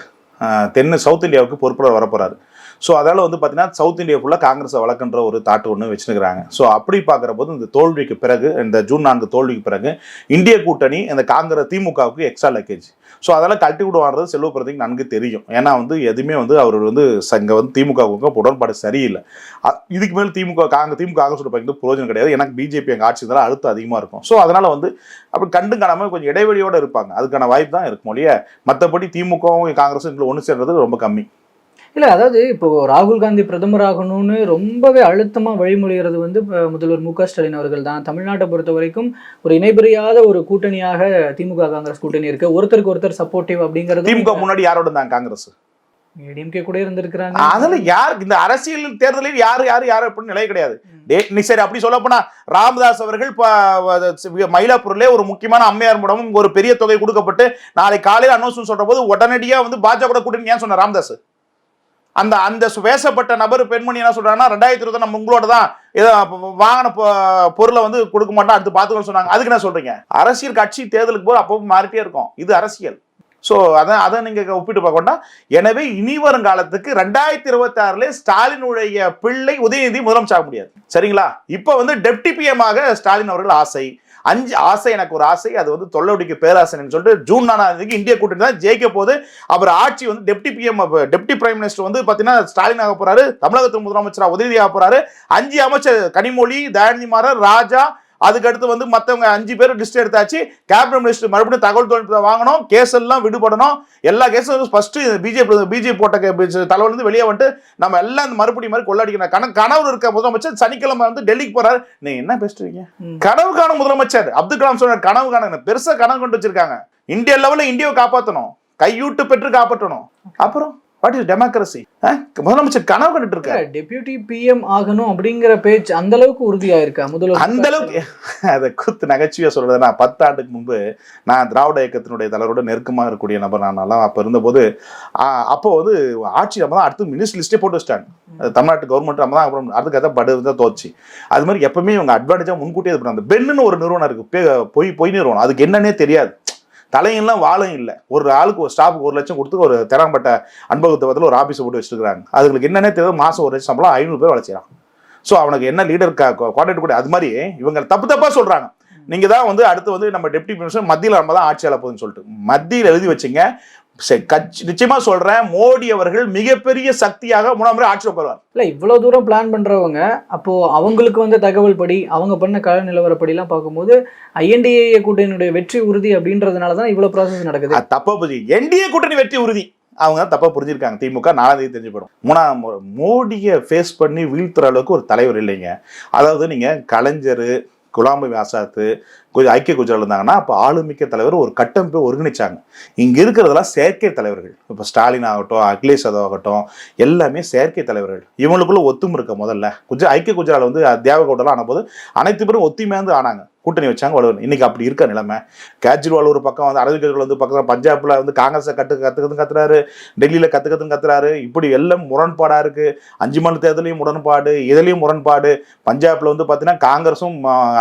தென்னு சவுத் இந்தியாவுக்கு பொறுப்பாளர் வரப்போறாரு. ஸோ அதால் வந்து பார்த்தீங்கன்னா சவுத் இந்தியா ஃபுல்லாக காங்கிரஸை வளர்க்குன்ற ஒரு தாட்டு ஒன்று வச்சுருக்கிறாங்க. ஸோ அப்படி பார்க்குற போது இந்த தோல்விக்கு பிறகு இந்த ஜூன் நான்கு தோல்விக்கு பிறகு இந்திய கூட்டணி இந்த காங்கிரஸ் திமுகவுக்கு எக்ஸ்ட்ரா லக்கேஜ் ஸோ அதெல்லாம் கழட்டி விடுவான்றது செல்வ பிரதிக்கு நன்கு தெரியும். ஏன்னா வந்து எதுவுமே வந்து அவர் வந்து இங்கே வந்து திமுகவுக்கு உடன்பாடு சரியில்லை. இதுக்கு மேலே திமுக காங்க திமுக காங்கிரஸ் பார்க்குறது பிரயோஜனம் கிடையாது. எனக்கு பிஜேபி எங்கள் ஆட்சி இருந்தாலும் அழுத்தம் அதிகமாக இருக்கும். ஸோ அதனால் வந்து அப்படி கண்டு காணாமல் கொஞ்சம் இடைவெளியோடு இருப்பாங்க. அதுக்கான வாய்ப்பு தான் இருக்கும் இல்லையா மற்றபடி திமுகவும் காங்கிரஸும் ஒன்று சேர்றது ரொம்ப கம்மி. இல்ல அதாவது இப்போ ராகுல் காந்தி பிரதமர் ஆகணும்னு ரொம்பவே அழுத்தமா வழிமொழிகிறது வந்து முதல்வர் மு க ஸ்டாலின் அவர்கள் தான் தமிழ்நாட்டை பொறுத்த வரைக்கும் ஒரு இணைபிரியாத ஒரு கூட்டணியாக திமுக காங்கிரஸ் கூட்டணி இருக்கு. ஒருத்தருக்கு ஒருத்தர் சப்போர்ட்டிவ் அப்படிங்கிறது திமுக முன்னாடி யாரோட இருந்தாங்க காங்கிரஸ்? டிஎம்கே கூட இருந்திருக்கிறாங்க. அதுல யார் இந்த அரசியல் தேர்தலில் யார் யார் யார் அப்படின்னு நிலை கிடையாது. சரி அப்படி சொல்ல போனா ராமதாஸ் அவர்கள் மயிலாப்பூர்ல ஒரு முக்கியமான அம்மையார் மூலமும் ஒரு பெரிய தொகை கொடுக்கப்பட்டு நாளை காலையில் அனௌன்ஸ்மெண்ட் சொல்ற போது உடனடியா வந்து பாஜக கூட கூட்டணி ஏன் சொன்ன ராமதாஸ்? அந்த அந்த வேசப்பட்ட நபர் பெண்மணி என்ன சொல்றாங்கன்னா ரெண்டாயிரத்தி இருபது நம்ம உங்களோட தான் இதை வாங்கின பொருளை வந்து கொடுக்க மாட்டோம் அடுத்து பார்த்துக்கணும்னு சொன்னாங்க. அதுக்கு என்ன சொல்றீங்க? அரசியல் கட்சி தேர்தலுக்கு போது அப்பப்போ மாறிட்டே இருக்கும். இது அரசியல். ஸோ அதை அதை நீங்கள் ஒப்பிட்டு பார்க்கணும் எனவே இனி வரும் காலத்துக்கு ரெண்டாயிரத்தி இருபத்தி ஆறுல ஸ்டாலினுடைய பிள்ளை உதயநிதி முதலமைச்சர் ஆக முடியாது. சரிங்களா? இப்போ வந்து டெப்டி பிஎம் ஆக ஸ்டாலின் அவர்கள் ஆசை. அஞ்சு ஆசை எனக்கு ஒரு ஆசை அது வந்து தொல்லடிக்கு பேராசைன்னு சொல்லிட்டு ஜூன் நாலாம் தேதிக்கு இந்திய கூட்டணி தான் ஜெயிக்க போகுது. அப்புறம் ஆட்சி வந்து deputy PM deputy prime minister வந்து பார்த்தீங்கன்னா ஸ்டாலின் ஆக போறாரு தமிழகத்து முதலமைச்சராக உதவி ஆக போறாரு. அஞ்சு அமைச்சர் கனிமொழி தயாநிதி மாறன் ராஜா அதுக்கடுத்து வந்து மற்றவங்க அஞ்சு பேர் லிஸ்ட் எடுத்தாச்சு. கேபினட் மினிஸ்டர் மறுபடியும் தகவல் தொழில்நுட்பத்தை வாங்கணும். கேஸ் எல்லாம் விடுபடணும். எல்லா கேஸும் ஃபர்ஸ்ட் பிஜேபி பிஜேபி போட்ட தலைவர் வந்து வெளியே வந்துட்டு நம்ம எல்லாம் இந்த மறுபடி மாதிரி கொள்ளடிக்கணும். கண கனவு இருக்க முதலமைச்சர் சனிக்கிழமை வந்து டெல்லிக்கு போறாரு. நீங்க என்ன பேசுறீங்க. கனவு காணும் முதலமைச்சர். அப்துல் கலாம் சொன்ன கனவு காணுங்க பெருசா கனவு கொண்டு வச்சிருக்காங்க. இந்தியா லெவல்ல இந்தியாவை காப்பாற்றணும் கையூட்டு பெற்று காப்பாற்றணும். அப்புறம்? வாட் இஸ் டெமோக்ரஸி முதலமைச்சர் கனவு கண்டுட்டு இருக்காரு. டெபியூட்டி பிஎம் ஆகணும் அப்படிங்கிற பேச்சு அந்த அளவுக்கு உறுதியா இருக்கா முதல்வர் அந்த அளவுக்கு அதை குத்து நகைச்சுவையா சொல்றது நான் பத்து ஆண்டுக்கு முன்பு நான் திராவிட இயக்கத்தினுடைய தலைவரோட நெருக்கமாக இருக்கக்கூடிய நபர் நான் நல்லா அப்போ இருந்தபோது அப்போ வந்து ஆட்சி நம்ம தான் அடுத்து மினிஸ்டர் லிஸ்டே போட்டு வச்சிட்டாங்க. தமிழ்நாட்டு கவர்மெண்ட் நம்ம தான் அப்புறம் அடுத்த கதை படு தான் தோச்சு. அது மாதிரி எப்பவுமே இவங்க அட்வான்டேஜாக முன்கூட்டியே இது பண்ணாங்க பெண்ணுன்னு ஒரு நிறுவனம் இருக்கு. பொய் பொய் நிறுவனம். அதுக்கு என்னன்னே தெரியாது. தலையெல்லாம் வாழும் இல்லை. ஒரு ஆளுக்கு ஒரு ஸ்டாஃபுக்கு ஒரு லட்சம் கொடுத்து ஒரு திறம்பட்ட அன்பகத்தை பதில் ஒரு ஆஃபீஸை போட்டு வச்சிருக்காங்க அதுங்களுக்கு என்னென்ன தெரியாது மாதம் ஒரு லட்சம் சம்பளம் ஐநூறு பேர் வளர்ச்சிறான் ஸோ அவனுக்கு என்ன லீடர் குவாடினேட் கூட அது மாதிரி இவங்க தப்பு தப்பாக சொல்கிறாங்க நீங்கள் தான் வந்து அடுத்து வந்து நம்ம டெப்டி மினிஸ்டர் மத்தியில் நம்ம தான் ஆட்சியாளர் போகுதுன்னு சொல்லிட்டு. மத்தியில் எழுதி வச்சுங்க நிச்சயமா சொல்றேன் மோடி அவர்கள் மிகப்பெரிய சக்தியாக மூணாம் முறை ஆட்சியில் போவார் இல்ல இவ்வளவு தூரம் பிளான் பண்றவங்க அப்போ அவங்களுக்கு வந்த தகவல் படி அவங்க பண்ண கள நிலவரப்படிலாம் பார்க்கும்போது ஐஎன்டிஏ கூட்டணியுடைய வெற்றி உறுதி அப்படின்றதுனால தான் இவ்வளவு ப்ராசஸ் நடக்குது. தப்பா புரிஞ்சு என்டிஏ கூட்டணி வெற்றி உறுதி. அவங்க தான் தப்பா புரிஞ்சிருக்காங்க. திமுக நாலாம் தேதி தெரிஞ்சு போயிடும் மூணாம் மோடியை ஃபேஸ் பண்ணி வீழ்த்துற அளவுக்கு ஒரு தலைவர் இல்லைங்க. அதாவது நீங்க கலைஞர் குலாம்பு ஆசாத்து கொஞ்சம் ஐக்கிய குஜரால் இருந்தாங்கன்னா அப்போ ஆளுமிக்க தலைவர் ஒரு கட்டமைப்பை ஒருங்கிணைச்சாங்க. இங்கே இருக்கிறதெல்லாம் செயற்கை தலைவர்கள். இப்போ ஸ்டாலின் ஆகட்டும் அகிலேஷ் யாதவ் ஆகட்டும் எல்லாமே செயற்கை தலைவர்கள். இவங்களுக்குள்ள ஒத்துமை இருக்க முதல்ல? குஜ ஐக்கிய குஜரால் வந்து தேவகவுடலாம் ஆனபோது அனைத்து பேரும் ஒத்துமையாந்து ஆனாங்க. கூட்டணி வச்சாங்க வலுவன். இன்னைக்கு அப்படி இருக்க நிலைமை. கேஜ்ரிவால் ஒரு பக்கம் வந்து அரவிந்த் கெஜ்ரிவால் வந்து பக்கம் பஞ்சாப்ல வந்து காங்கிரஸை கட்டு கத்துக்கதுன்னு கத்துறாரு. டெல்லியில கத்துக்கிறதுன்னு கத்துறாரு. இப்படி எல்லாம் முரண்பாடா இருக்கு. அஞ்சு மணி தேர்தலையும் முரண்பாடு இதுலயும் முரண்பாடு. பஞ்சாப்ல வந்து பாத்தீங்கன்னா காங்கிரஸும்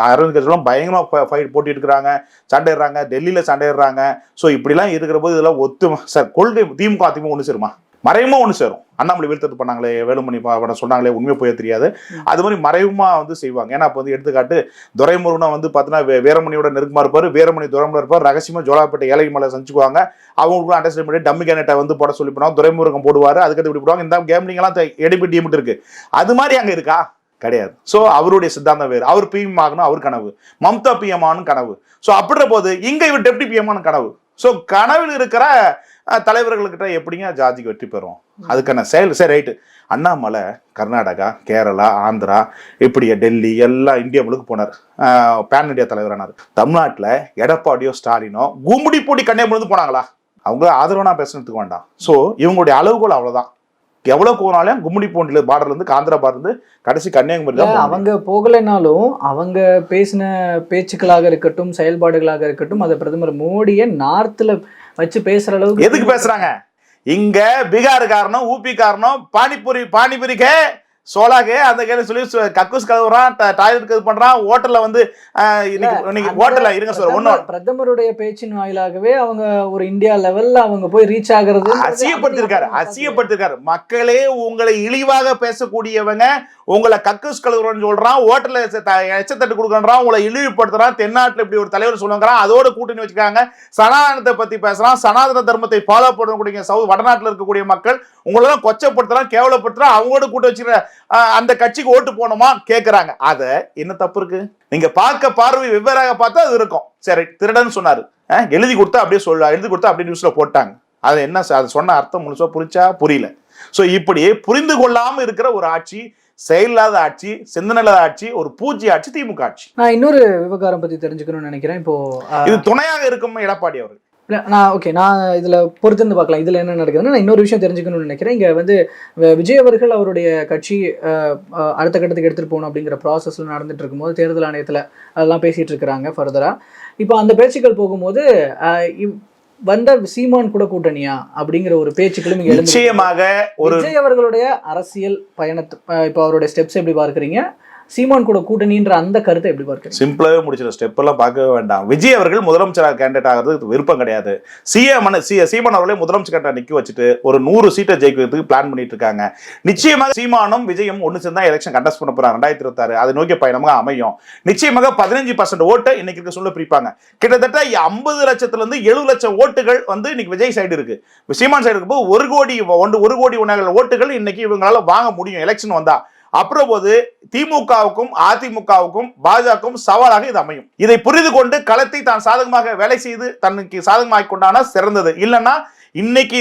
அரவிந்த் கெஜ்ரிவாலும் பயங்கரமா ஃபைட் போட்டிட்டு இருக்கிறாங்க சண்டையிடுறாங்க. டெல்லியில சண்டையிடுறாங்க. ஸோ இப்படிலாம் இருக்கிற போது இதெல்லாம் ஒத்து சார் கொள்கை திமுக அதிமுக ஒன்று சேருமா? மறைமுகமா ஒன்று சேரும். அண்ணாமலை வீழ்த்தது பண்ணாங்களே வேலுமணி படம் சொன்னாங்களே உண்மை போய் தெரியாது. அது மாதிரி மறைமுகமா வந்து செய்வாங்க. ஏன்னா அப்போ வந்து எடுத்துக்காட்டு துரைமுருகனை வந்து பார்த்தீங்கன்னா வீரமணியோட நெருக்கமா இருப்பார். வீரமணி துரைமுருகன் இருப்பார். ரகசியமா ஜோலாப்பேட்டை ஏழை மலை சந்திச்சுக்குவாங்க. அவங்களுக்குள்ள அண்டர்ஸ்டாண்ட் பண்ணி டம்மி கேனட்டை வந்து போட சொல்லி போனாங்க துரைமுருகன் போடுவார். அதுக்கடுத்து இப்படி போடுவாங்க. இந்த கேம்லிங் எல்லாம் எடிபி டீமிட்டு இருக்கு. அது மாதிரி அங்க இருக்கா? கிடையாது. ஸோ அவருடைய சித்தாந்தம் வேறு. அவர் பிஎம் ஆகணும் அவர் கனவு. மம்தா பிஎம் ஆகணும் கனவு. ஸோ அப்படின்ற போது இங்க இவர் டெப்டி பிஎம் ஆன கனவு. ஸோ கனவில் இருக்கிற தலைவர்கள்கிட்ட எப்படிங்க ஜாதிக்கு வெற்றி பெறும் அதுக்கான செயல் சரி ரைட்டு. அண்ணாமலை கர்நாடகா கேரளா ஆந்திரா இப்படி டெல்லி எல்லாம் இந்தியா முழுக்க போனார். பேன் இந்தியா தலைவரானார். தமிழ்நாட்டில் எடப்பாடியோ ஸ்டாலினோ கும்முடி பூடி கன்னியாகுமரி போனாங்களா? அவங்க ஆதரவனா பேசுறதுக்கு வேண்டாம். ஸோ இவங்களுடைய அளவுகோல் அவ்வளவுதான். எவ்வளவு போனாலும் கும்முடி பூண்டில பார்டர்ல இருந்து காந்திரா பார்டர் இருந்து கடைசி கன்னியாகுமரி தான். அவங்க போகலைனாலும் அவங்க பேசின பேச்சுக்களாக இருக்கட்டும் செயல்பாடுகளாக இருக்கட்டும் அதை பிரதமர் மோடியை நார்த்ல வச்சு பேசுற அளவுக்கு எதுக்கு பேசுறாங்க? இங்க பீகார் காரணம் ஊபி காரணம் பானிபூரி பானிபூரிக்கே சோலாகே அந்த கேள்வி சொல்லி கக்கூஸ் கழுவுறான் டாய்லெட் இது பண்றான் ஹோட்டல்ல வந்து இன்னைக்கு ஹோட்டல்ல இருங்க சார் ஒன்னும் பிரதமர்- பிரதமருடைய பேச்சின் வாயிலாகவே அவங்க ஒரு இந்தியா லெவல்ல அவங்க போய் ரீச் ஆகுறது அசியப்படுத்திருக்காரு அசியப்படுத்திருக்காரு மக்களே உங்களை இழிவாக பேசக்கூடியவங்க உங்களை கக்கூஸ் கழுவுறோம்னு சொல்றான் ஹோட்டல்ல எச்சத்தட்டு கொடுக்கறான் உங்களை இழிவுபடுத்துறான் தென்னாட்டுல இப்படி ஒரு தலைவர் சொல்லுங்கிறான் அதோட கூட்டணி வச்சுக்காங்க சனாதனத்தை பத்தி பேசுறான் சனாதன தர்மத்தை ஃபாலோ பண்ணக்கூடிய சவு வடநாட்டுல இருக்கக்கூடிய மக்கள் உங்களெல்லாம் கொச்சப்படுத்துறான் கேவலப்படுத்துறான் அவங்களோட கூட்ட வச்சுக்கிற அந்த கட்சிக்கு ஓட்டு போகணுமா? கேக்குறாங்க. அத என்ன தப்பு இருக்கு? நீங்க பார்க்க பார்வை வெவ்வேறாக பார்த்தா அது இருக்கும். சரி திருடன் சொன்னாரு. எழுதி கொடுத்தா அப்படியே சொல்ல எழுதி கொடுத்தா அப்படியே நியூஸ்ல போட்டாங்க. அது என்ன அது சொன்ன அர்த்தம் முழுசா புரிச்சா புரியல. ஸோ இப்படி புரிந்து கொள்ளாம இருக்கிற ஒரு ஆட்சி செயலில்லாத ஆட்சி சிந்தனையில்லாத ஆட்சி ஒரு பூஜ்ய ஆட்சி திமுக ஆட்சி. நான் இன்னொரு விவகாரம் பத்தி தெரிஞ்சுக்கணும்னு நினைக்கிறேன். இப்போ இது துணையாக இருக்கும் எடப்பாடி அவர்கள். நான் ஓகே நான் இதுல பொறுத்திருந்து பார்க்கலாம். இதுல என்ன நடக்குதுன்னா நான் இன்னொரு விஷயம் தெரிஞ்சுக்கணும்னு நினைக்கிறேன். இங்க வந்து விஜய் அவர்கள் அவருடைய கட்சி அடுத்த கட்டத்துக்கு எடுத்துட்டு போகணும் அப்படிங்கிற ப்ராசஸ்ல நடந்துட்டு இருக்கும்போது தேர்தல் ஆணையத்துல அதெல்லாம் பேசிட்டு இருக்கிறாங்க ஃபர்தரா இப்போ அந்த பேச்சுக்கள் போகும்போது வந்த சீமான் கூட கூட்டணியா அப்படிங்கிற ஒரு பேச்சுக்களும் நிச்சயமாக ஒரு விஜய் அவர்களுடைய அரசியல் பயணத்து இப்போ அவருடைய ஸ்டெப்ஸ் எப்படி பார்க்கறீங்க? சீமான் கூட கூட்டணின்ற அந்த கருத்தை எப்படி பார்க்க சிம்பிளாவே முடிச்சிடும் ஸ்டெப் எல்லாம் பார்க்கவே வேண்டாம். விஜய் அவர்கள் முதலமைச்சர் கேண்டிடேட் ஆகிறது விருப்பம் கிடையாது. சிஎம் சி சீமான் அவர்களே முதலமைச்சர் கேட்ட நிக்க வச்சுட்டு ஒரு நூறு சீட்டை ஜெயிக்கிறதுக்கு பிளான் பண்ணிட்டு இருக்காங்க. நிச்சயமாக சீமானும் விஜயும் ஒன்று சேர்ந்தா எலெக்ஷன் கண்டஸ்ட் பண்ண போறாங்க. ரெண்டாயிரத்தி இருபத்தாறு. அதை நோக்கிய பயணமாக அமையும். நிச்சயமாக பதினஞ்சு பர்சன்ட் ஓட்டை இன்னைக்கு இருக்க சொல்ல பிரிப்பாங்க. கிட்டத்தட்ட ஐம்பது லட்சத்துல இருந்து எழுபது லட்சம் ஓட்டுகள் வந்து இன்னைக்கு விஜய் சைடு இருக்கு. சீமான் சைடு இருக்கும்போது ஒரு கோடி ஒன்று ஒரு கோடி ஒன்றாக ஓட்டுகள் இன்னைக்கு இவங்களால வாங்க முடியும். எலெக்ஷன் வந்தா. அப்புறம் போது திமுகவுக்கும் அதிமுகவுக்கும் பாஜகவும் சவாலாக இது அமையும். இதை புரிந்து கொண்டு களத்தை தான் சாதகமாக வேலை செய்து தனக்கு சாதகமாக கொண்டானா சிறந்தது. இல்லைன்னா இன்னைக்கு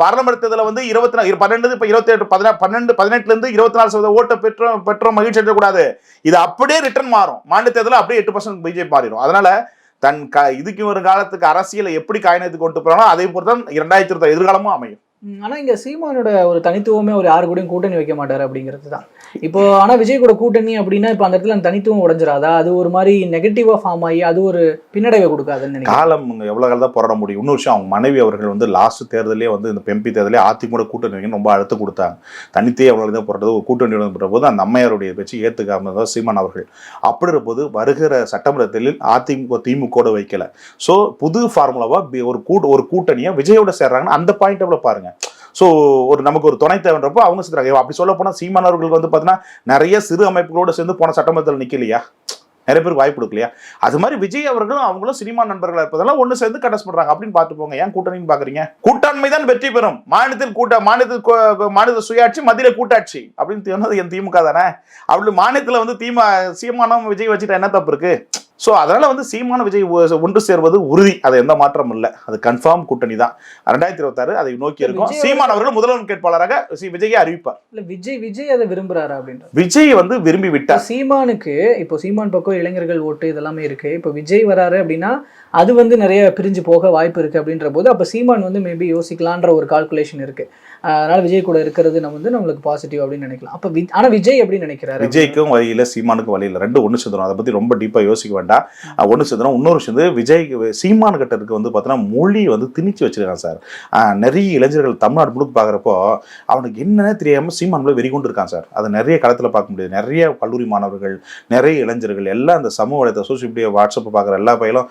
பாராளுமன்ற தேர்தலில் வந்து இருபத்தி நாலு பன்னெண்டு இப்போ இருபத்தி எட்டு பதினா பன்னெண்டு பதினெட்டுல இருந்து இருபத்தி நாலு சதவீத ஓட்டை பெற்றோம் பெற்றோம் மகிழ்ச்சி அடையக்கூடாது. இது அப்படியே ரிட்டர்ன் மாறும். மாநில தேர்தலில் அப்படியே எட்டு பர்சன்ட் பிஜேபி மாறிடும். அதனால தன் க இதுக்கு ஒரு காலத்துக்கு அரசியலை எப்படி காயினத்துக்கு கொண்டு போறானோ அதே பொறுத்தான் இரண்டாயிரத்தி இருபத்தி எதிர்காலமும் அமையும். ஆனால் ஆனா இங்க சீமானோட ஒரு தனித்துவமே ஒரு யாரு கூடயும் கூட்டணி வைக்க மாட்டாரு அப்படிங்கிறது தான். இப்போ ஆனா விஜய் கூட கூட்டணி அப்படின்னா இப்போ அந்த இடத்துல அந்த தனித்துவம் உடைஞ்சிராதா? அது ஒரு மாதிரி நெகட்டிவா ஃபார்ம் ஆகி அது ஒரு பின்னடைவை கொடுக்காதுன்னு காலம் எவ்வளவு காலம் தான் போராட முடியும். இன்னொரு விஷயம் அவங்க மனைவி அவர்கள் வந்து லாஸ்ட் தேர்தலே வந்து இந்த பெம்பி தேர்தலே அதிமுக கூட்டணி ரொம்ப அழுத்த கொடுத்தாங்க. தனித்தே எவ்வளவு தான் போராட்டது ஒரு கூட்டணி பண்ற போது அந்த அம்மையாருடைய பேச்சு ஏத்துக்காம தான் சீமான் அவர்கள். அப்படி இருப்போது வருகிற சட்டமன்ற தேர்தலில் அதிமுக திமுக வைக்கல. ஸோ புது ஃபார்முலாவா ஒரு கூட்ட ஒரு கூட்டணியை விஜயோட சேர்றாங்கன்னு அந்த பாயிண்ட் எவ்வளவு பாருங்க. ஸோ ஒரு நமக்கு ஒரு துணை தேவைன்றப்போ அவங்க சேர்த்துறாங்க அப்படி சொல்ல போனால் சீமானவர்களுக்கு வந்து பார்த்தீங்கன்னா நிறைய சிறு அமைப்புகளோட சேர்ந்து போன சட்டமன்றத்தில் நிற்கலையா நிறைய பேருக்கு வாய்ப்பு கொடுக்கலையா? அது மாதிரி விஜய் அவர்களும் அவங்களும் சினிமா நண்பர்களாக இருப்பதெல்லாம் ஒன்று சேர்ந்து கண்டஸ்ட் பண்ணுறாங்க அப்படின்னு பார்த்து போங்க. ஏன் கூட்டணின்னு பார்க்குறீங்க கூட்டாண்மை தான் வெற்றி பெறும். மாநிலத்தில் கூட்ட மாநிலத்தில் மாநில சுயாட்சி மத்தியில கூட்டாட்சி. அப்படின்னு சொன்னது என் திமுக தானே? அப்படி மாநிலத்தில் வந்து திமுக சீமானம் விஜய் வச்சுட்டா என்ன தப்பு இருக்குது ஸோ அதனால வந்து சீமான விஜய் ஒன்று சேர்வது உறுதி. அது எந்த மாற்றமும் இல்லை. அது கன்ஃபார்ம் கூட்டணி தான். ரெண்டாயிரத்தி இருபத்தாறு அதை நோக்கி இருக்கும். சீமான் அவர்கள் முதல்வர் வேட்பாளராக சி- விஜயை அறிவிப்பார். இல்ல விஜய் விஜய் அதை விரும்புறாரு அப்படின்றது. விஜய் வந்து விரும்பி விட்டார். சீமானுக்கு இப்போ சீமான் பக்கம் இளைஞர்கள் ஓட்டு இதெல்லாமே இருக்கு. இப்போ விஜய் வராரு அப்படின்னா அது வந்து நிறைய பிரிஞ்சு போக வாய்ப்பு இருக்குது அப்படின்ற போது அப்போ சீமான் வந்து மேபி யோசிக்கலான்ற ஒரு கால்குலேஷன் இருக்குது அதனால் விஜய் கூட இருக்கிறது நம்ம வந்து நம்மளுக்கு பாசிட்டிவ் அப்படின்னு நினைக்கலாம். அப்போ வி- ஆனால் விஜய் எப்படி நினைக்கிறாரு? விஜய்க்கும் வழியில் சீமானுக்கும் வழியில ரெண்டு ஒன்று சேர்ந்துடும் அதை பற்றி ரொம்ப டீப்பாக யோசிக்க வேண்டாம். ஒன்று ஒண்ணு சேர்ந்துடும் இன்னொரு சேர்ந்து விஜய் சீமான் கட்டத்துக்கு வந்து பார்த்தோன்னா மொழி வந்து திணிச்சு வச்சுருக்கான் சார். நிறைய இளைஞர்கள் தமிழ்நாடு முழுக்க பார்க்குறப்போ அவனுக்கு என்னன்னே தெரியாமல் சீமான் வெறி கொண்டு இருக்கான் சார். அதை நிறைய களத்தில் பார்க்க முடியாது. நிறைய கல்லூரி மாணவர்கள் நிறைய இளைஞர்கள் எல்லாம் அந்த சமூக வலைத்த சோசியல் மீடியா வாட்ஸ்அப்பை பார்க்குற எல்லா பையலும்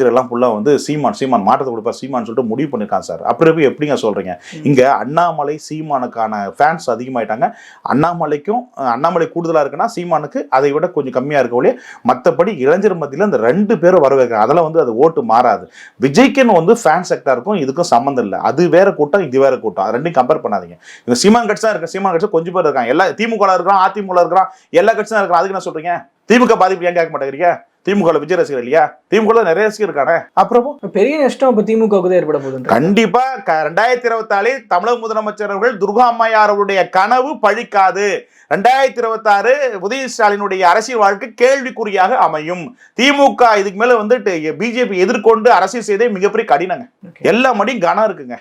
இளைஞர்கள் எல்லாம் ஃபுல்லாக வந்து சீமான் சீமான் மாற்றத்தை கொடுப்பார் சீமான் சொல்லிட்டு முடிவு பண்ணிருக்கான் சார். அப்படி போய் எப்படிங்க சொல்றீங்க? இங்க அண்ணாமலை சீமானுக்கான ஃபேன்ஸ் அதிகமாயிட்டாங்க. அண்ணாமலைக்கும் அண்ணாமலை கூடுதலா இருக்குன்னா சீமானுக்கு அதை விட கொஞ்சம் கம்மியா இருக்க ஒழிய மற்றபடி இளைஞர் மத்தியில இந்த ரெண்டு பேரும் வரவேற்கிறாங்க அதெல்லாம் வந்து அது ஓட்டு மாறாது. விஜய்க்குன்னு வந்து ஃபேன் செக்டாருக்கும் இதுக்கும் சம்மந்தம் இல்லை. அது வேற கூட்டம் இது வேற கூட்டம். அது ரெண்டையும் கம்பேர் பண்ணாதீங்க. இங்க சீமான் கட்சி தான் இருக்கு. சீமான் கட்சி கொஞ்சம் பேர் இருக்காங்க. எல்லா திமுக இருக்கிறான் அதிமுக இருக்கிறான் எல்லா கட்சி தான் இருக்கிறான். அதுக்கு என்ன சொல்றீங்க? திமுக பாதிப்பு ஏன் கேட்க மாட்டேங்கிறீங்க? திமுக விஜய் ரசிகர் இல்லையா? திமுக நிறைய ரசிகர் இருக்கானே. அப்புறமும் இப்ப பெரிய நஷ்டம் இப்போ தான் ஏற்பட போகுது கண்டிப்பா ரெண்டாயிரத்தி இருபத்தி ஆறில் தமிழக முதலமைச்சர் அவர்கள் துர்கா அம்மையார் அவருடைய கனவு பழிக்காது. ரெண்டாயிரத்தி இருபத்தி ஆறு உதய ஸ்டாலினுடைய அரசியல் வாழ்க்கை கேள்விக்குறியாக அமையும். திமுக இதுக்கு மேல வந்து பிஜேபி எதிர்கொண்டு அரசியல் செய்தே மிகப்பெரிய கடினங்க. எல்லா மடியும் கனம் இருக்குங்க.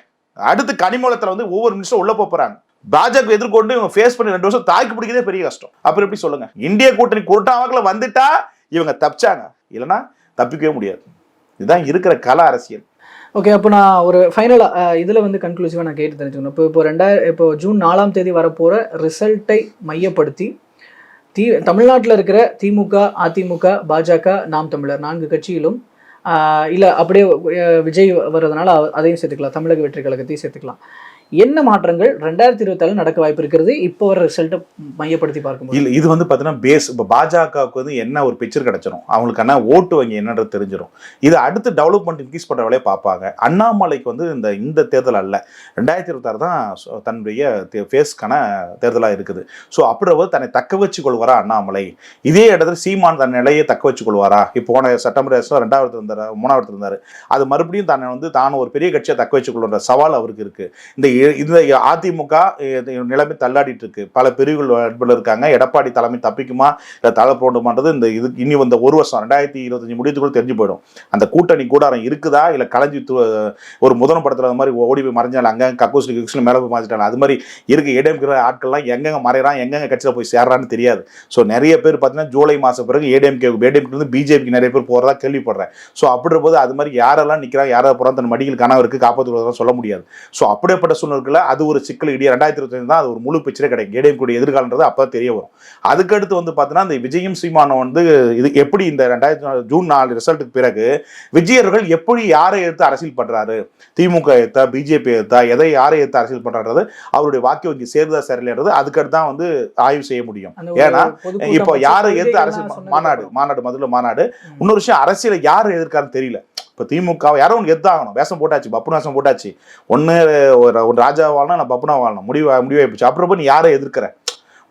அடுத்து கனிமூலத்துல வந்து ஒவ்வொரு நிமிஷம் உள்ள போறாங்க பாஜக எதிர்கொண்டு இவங்க ஃபேஸ் பண்ணி ரெண்டு வருஷம் தாக்கி பிடிக்கிறதே பெரிய கஷ்டம். அப்புறம் எப்படி சொல்லுங்க? இந்திய கூட்டணி குருட்டாவாக்கில் வந்துட்டா இவங்க தப்பிச்சாங்க. இல்லைன்னா தப்பிக்கவே முடியாது. இதுதான் இருக்கிற கல அரசியல். ஓகே அப்போ நான் ஒரு ஃபைனலாக இதில் வந்து கன்க்ளூசிவாக நான் கேட்டு தெரிஞ்சுக்கணும். இப்போ இப்போ ரெண்டாயிரம் இப்போ ஜூன் நாலாம் தேதி வரப்போகிற ரிசல்ட்டை மையப்படுத்தி தி தமிழ்நாட்டில் இருக்கிற திமுக அதிமுக பாஜக நாம் தமிழர் நான்கு கட்சியிலும் இல்லை அப்படியே விஜய் வர்றதுனால அதையும் சேர்த்துக்கலாம். தமிழக வெற்றி கழகத்தையும் சேர்த்துக்கலாம். என்ன மாற்றங்கள் ரெண்டாயிரத்தி இருபத்தாறு நடக்க வாய்ப்பு இருக்கிறது? இப்போ வர ரிசல்ட்டை மையப்படுத்தி பார்க்கும்போது. இல்லை இது வந்து பார்த்தீங்கன்னா பேஸ் இப்போ பாஜகவுக்கு வந்து என்ன ஒரு பிக்சர் கிடச்சிரும்? அவங்களுக்கான ஓட்டு வங்கி என்னன்றது தெரிஞ்சிடும் இது அடுத்து டெவலப்மெண்ட் இன்க்ரீஸ் பண்ணுற வேலையை பார்ப்பாங்க. அண்ணாமலைக்கு வந்து இந்த இந்த தேர்தல் அல்ல. ரெண்டாயிரத்தி இருபத்தாறு தான் தன்னுடைய ஃபேஸ்க்கான தேர்தலாக இருக்குது. ஸோ அப்படின்றபோது தன்னை தக்க வச்சு கொள்வாரா அண்ணாமலை? இதே இடத்துல சீமான் தன் நிலையை தக்க வச்சு கொள்வாரா? இப்போ போன செப்டம்பர் ரெண்டாவது இருந்தார் மூணாவது இருந்தார். அது மறுபடியும் தன்னை வந்து தான் ஒரு பெரிய கட்சியை தக்க வச்சு கொள்ளுன்ற சவால் அவருக்கு இருக்குது இந்த இந்த அதிமுக நிலைமை தள்ளாடிட்டு இருக்கு. பல பிரிவுகள் அன்புல இருக்காங்க. எடப்பாடி தலைமை தப்பிக்குமா? இல்லை தலை இந்த இது இனி வந்த ஒரு வருஷம் ரெண்டாயிரத்தி இருபத்தஞ்சு முடியத்துக்குள்ள தெரிஞ்சு போயிடும். அந்த கூட்டணி கூடாரம் இருக்குதா? இல்லை கலைஞ்சி து- ஒரு முதல் படத்தில் அந்த மாதிரி ஓடி போய் மறைஞ்சாலும் அங்கே கக்கூசி கிக்ஸ்ல மேலே போய் மறைஞ்சிட்டாங்க அது மாதிரி இருக்க. ஏடிஎம்கிற ஆட்கள்லாம் எங்கெங்க மறைறான் எங்கெங்க கட்சியில் போய் சேர்றான்னு தெரியாது. ஸோ நிறைய பேர் பார்த்தீங்கன்னா ஜூலை மாதம் பிறகு ஏடிஎம்கே ஏடிஎம்கே பிஜேபிக்கு நிறைய பேர் போகிறதா கேள்விப்படுறேன். ஸோ அப்படின்ற போது அது மாதிரி யாரெல்லாம் நிற்கிறாங்க யாராவது போகிறான் தன் மடியில் கனவு காப்பாற்றுவதெல்லாம் சொல்ல முடியாது. ஸோ அப்படிப்பட்ட சொன்னதுக்குள்ள அது ஒரு சிக்கல் இடையே ரெண்டாயிரத்தி இருபத்தி தான் அது ஒரு முழு பிக்சரே கிடைக்கும் ஏடிஎம் கூடிய எதிர்காலன்றது அப்போ தெரிய வரும் அதுக்கடுத்து வந்து பார்த்தீங்கன்னா இந்த விஜயும் சீமானம் வந்து இது எப்படி இந்த ரெண்டாயிரத்தி ஜூன் நாலு ரிசல்ட்டுக்கு பிறகு விஜயர்கள் எப்படி யாரை எடுத்து அரசியல் பண்றாரு திமுக எடுத்தா பிஜேபி எடுத்தா எதை யாரை எடுத்து அரசியல் பண்றாரு அவருடைய வாக்கு வங்கி சேருதா சரியில்லைன்றது அதுக்கடுத்து தான் வந்து ஆய்வு செய்ய முடியும் ஏன்னா, இப்போ யாரை எடுத்து அரசியல் மாநாடு. மாநாடு மதுரை மாநாடு. இன்னொரு விஷயம் அரசியல யார் எதிர்க்காருன்னு தெரியல இப்போ திமுக யாரோ ஒன்று எத்தாகணும் வேஷம் போட்டாச்சு பப்புனு வேஷம் போட்டாச்சு. ஒன்று ஒரு ஒரு ராஜா வாழணும் நான் பப்புனா வாழணும். முடிவு முடிவாயிப்போச்சு அப்புறம் நீ யாரை எதிர்க்கிற?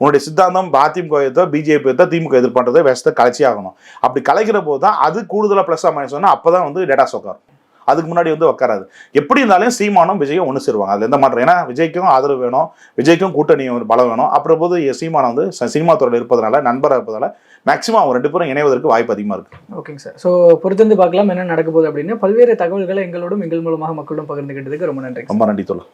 உன்னுடைய சித்தாந்தம் அதிமுக எதோ பிஜேபி எதோ திமுக எதிர்ப்பண்றதை விஷத்தை கலைச்சி ஆகணும். அப்படி கலைக்கிற போது தான் அது கூடுதலாக ப்ளஸ் மைனஸ் சொன்னால் அப்போ தான் வந்து டேட்டா உட்காரும் அதுக்கு முன்னாடி வந்து உட்காராது எப்படி இருந்தாலும் சீமானும் விஜயும் ஒன்று சேருவாங்க. அதில் எந்த மாற்றம்? ஏன்னா விஜய்க்கும் ஆதரவு வேணும். விஜய்க்கும் கூட்டணி பலம் வேணும். அப்புறம் போது சீமானம் வந்து சினிமா துறையில் இருப்பதனால நண்பராக இருப்பதனால மேக்ஸிமம் அவங்க ரெண்டு பேரும் இணைவதற்கு வாய்ப்பு அதிகமாக இருக்கு. ஓகேங்க சார் ஸோ பொறுத்திருந்து பார்க்கலாம் என்ன நடக்க போகுது அப்படின்னு பல்வேறு தகவல்களை எங்களோடும் எங்கள் மூலமாக மக்களோடும் பகிர்ந்துகிட்டதுக்கு ரொம்ப நன்றி ரொம்ப நன்றி தோழர்.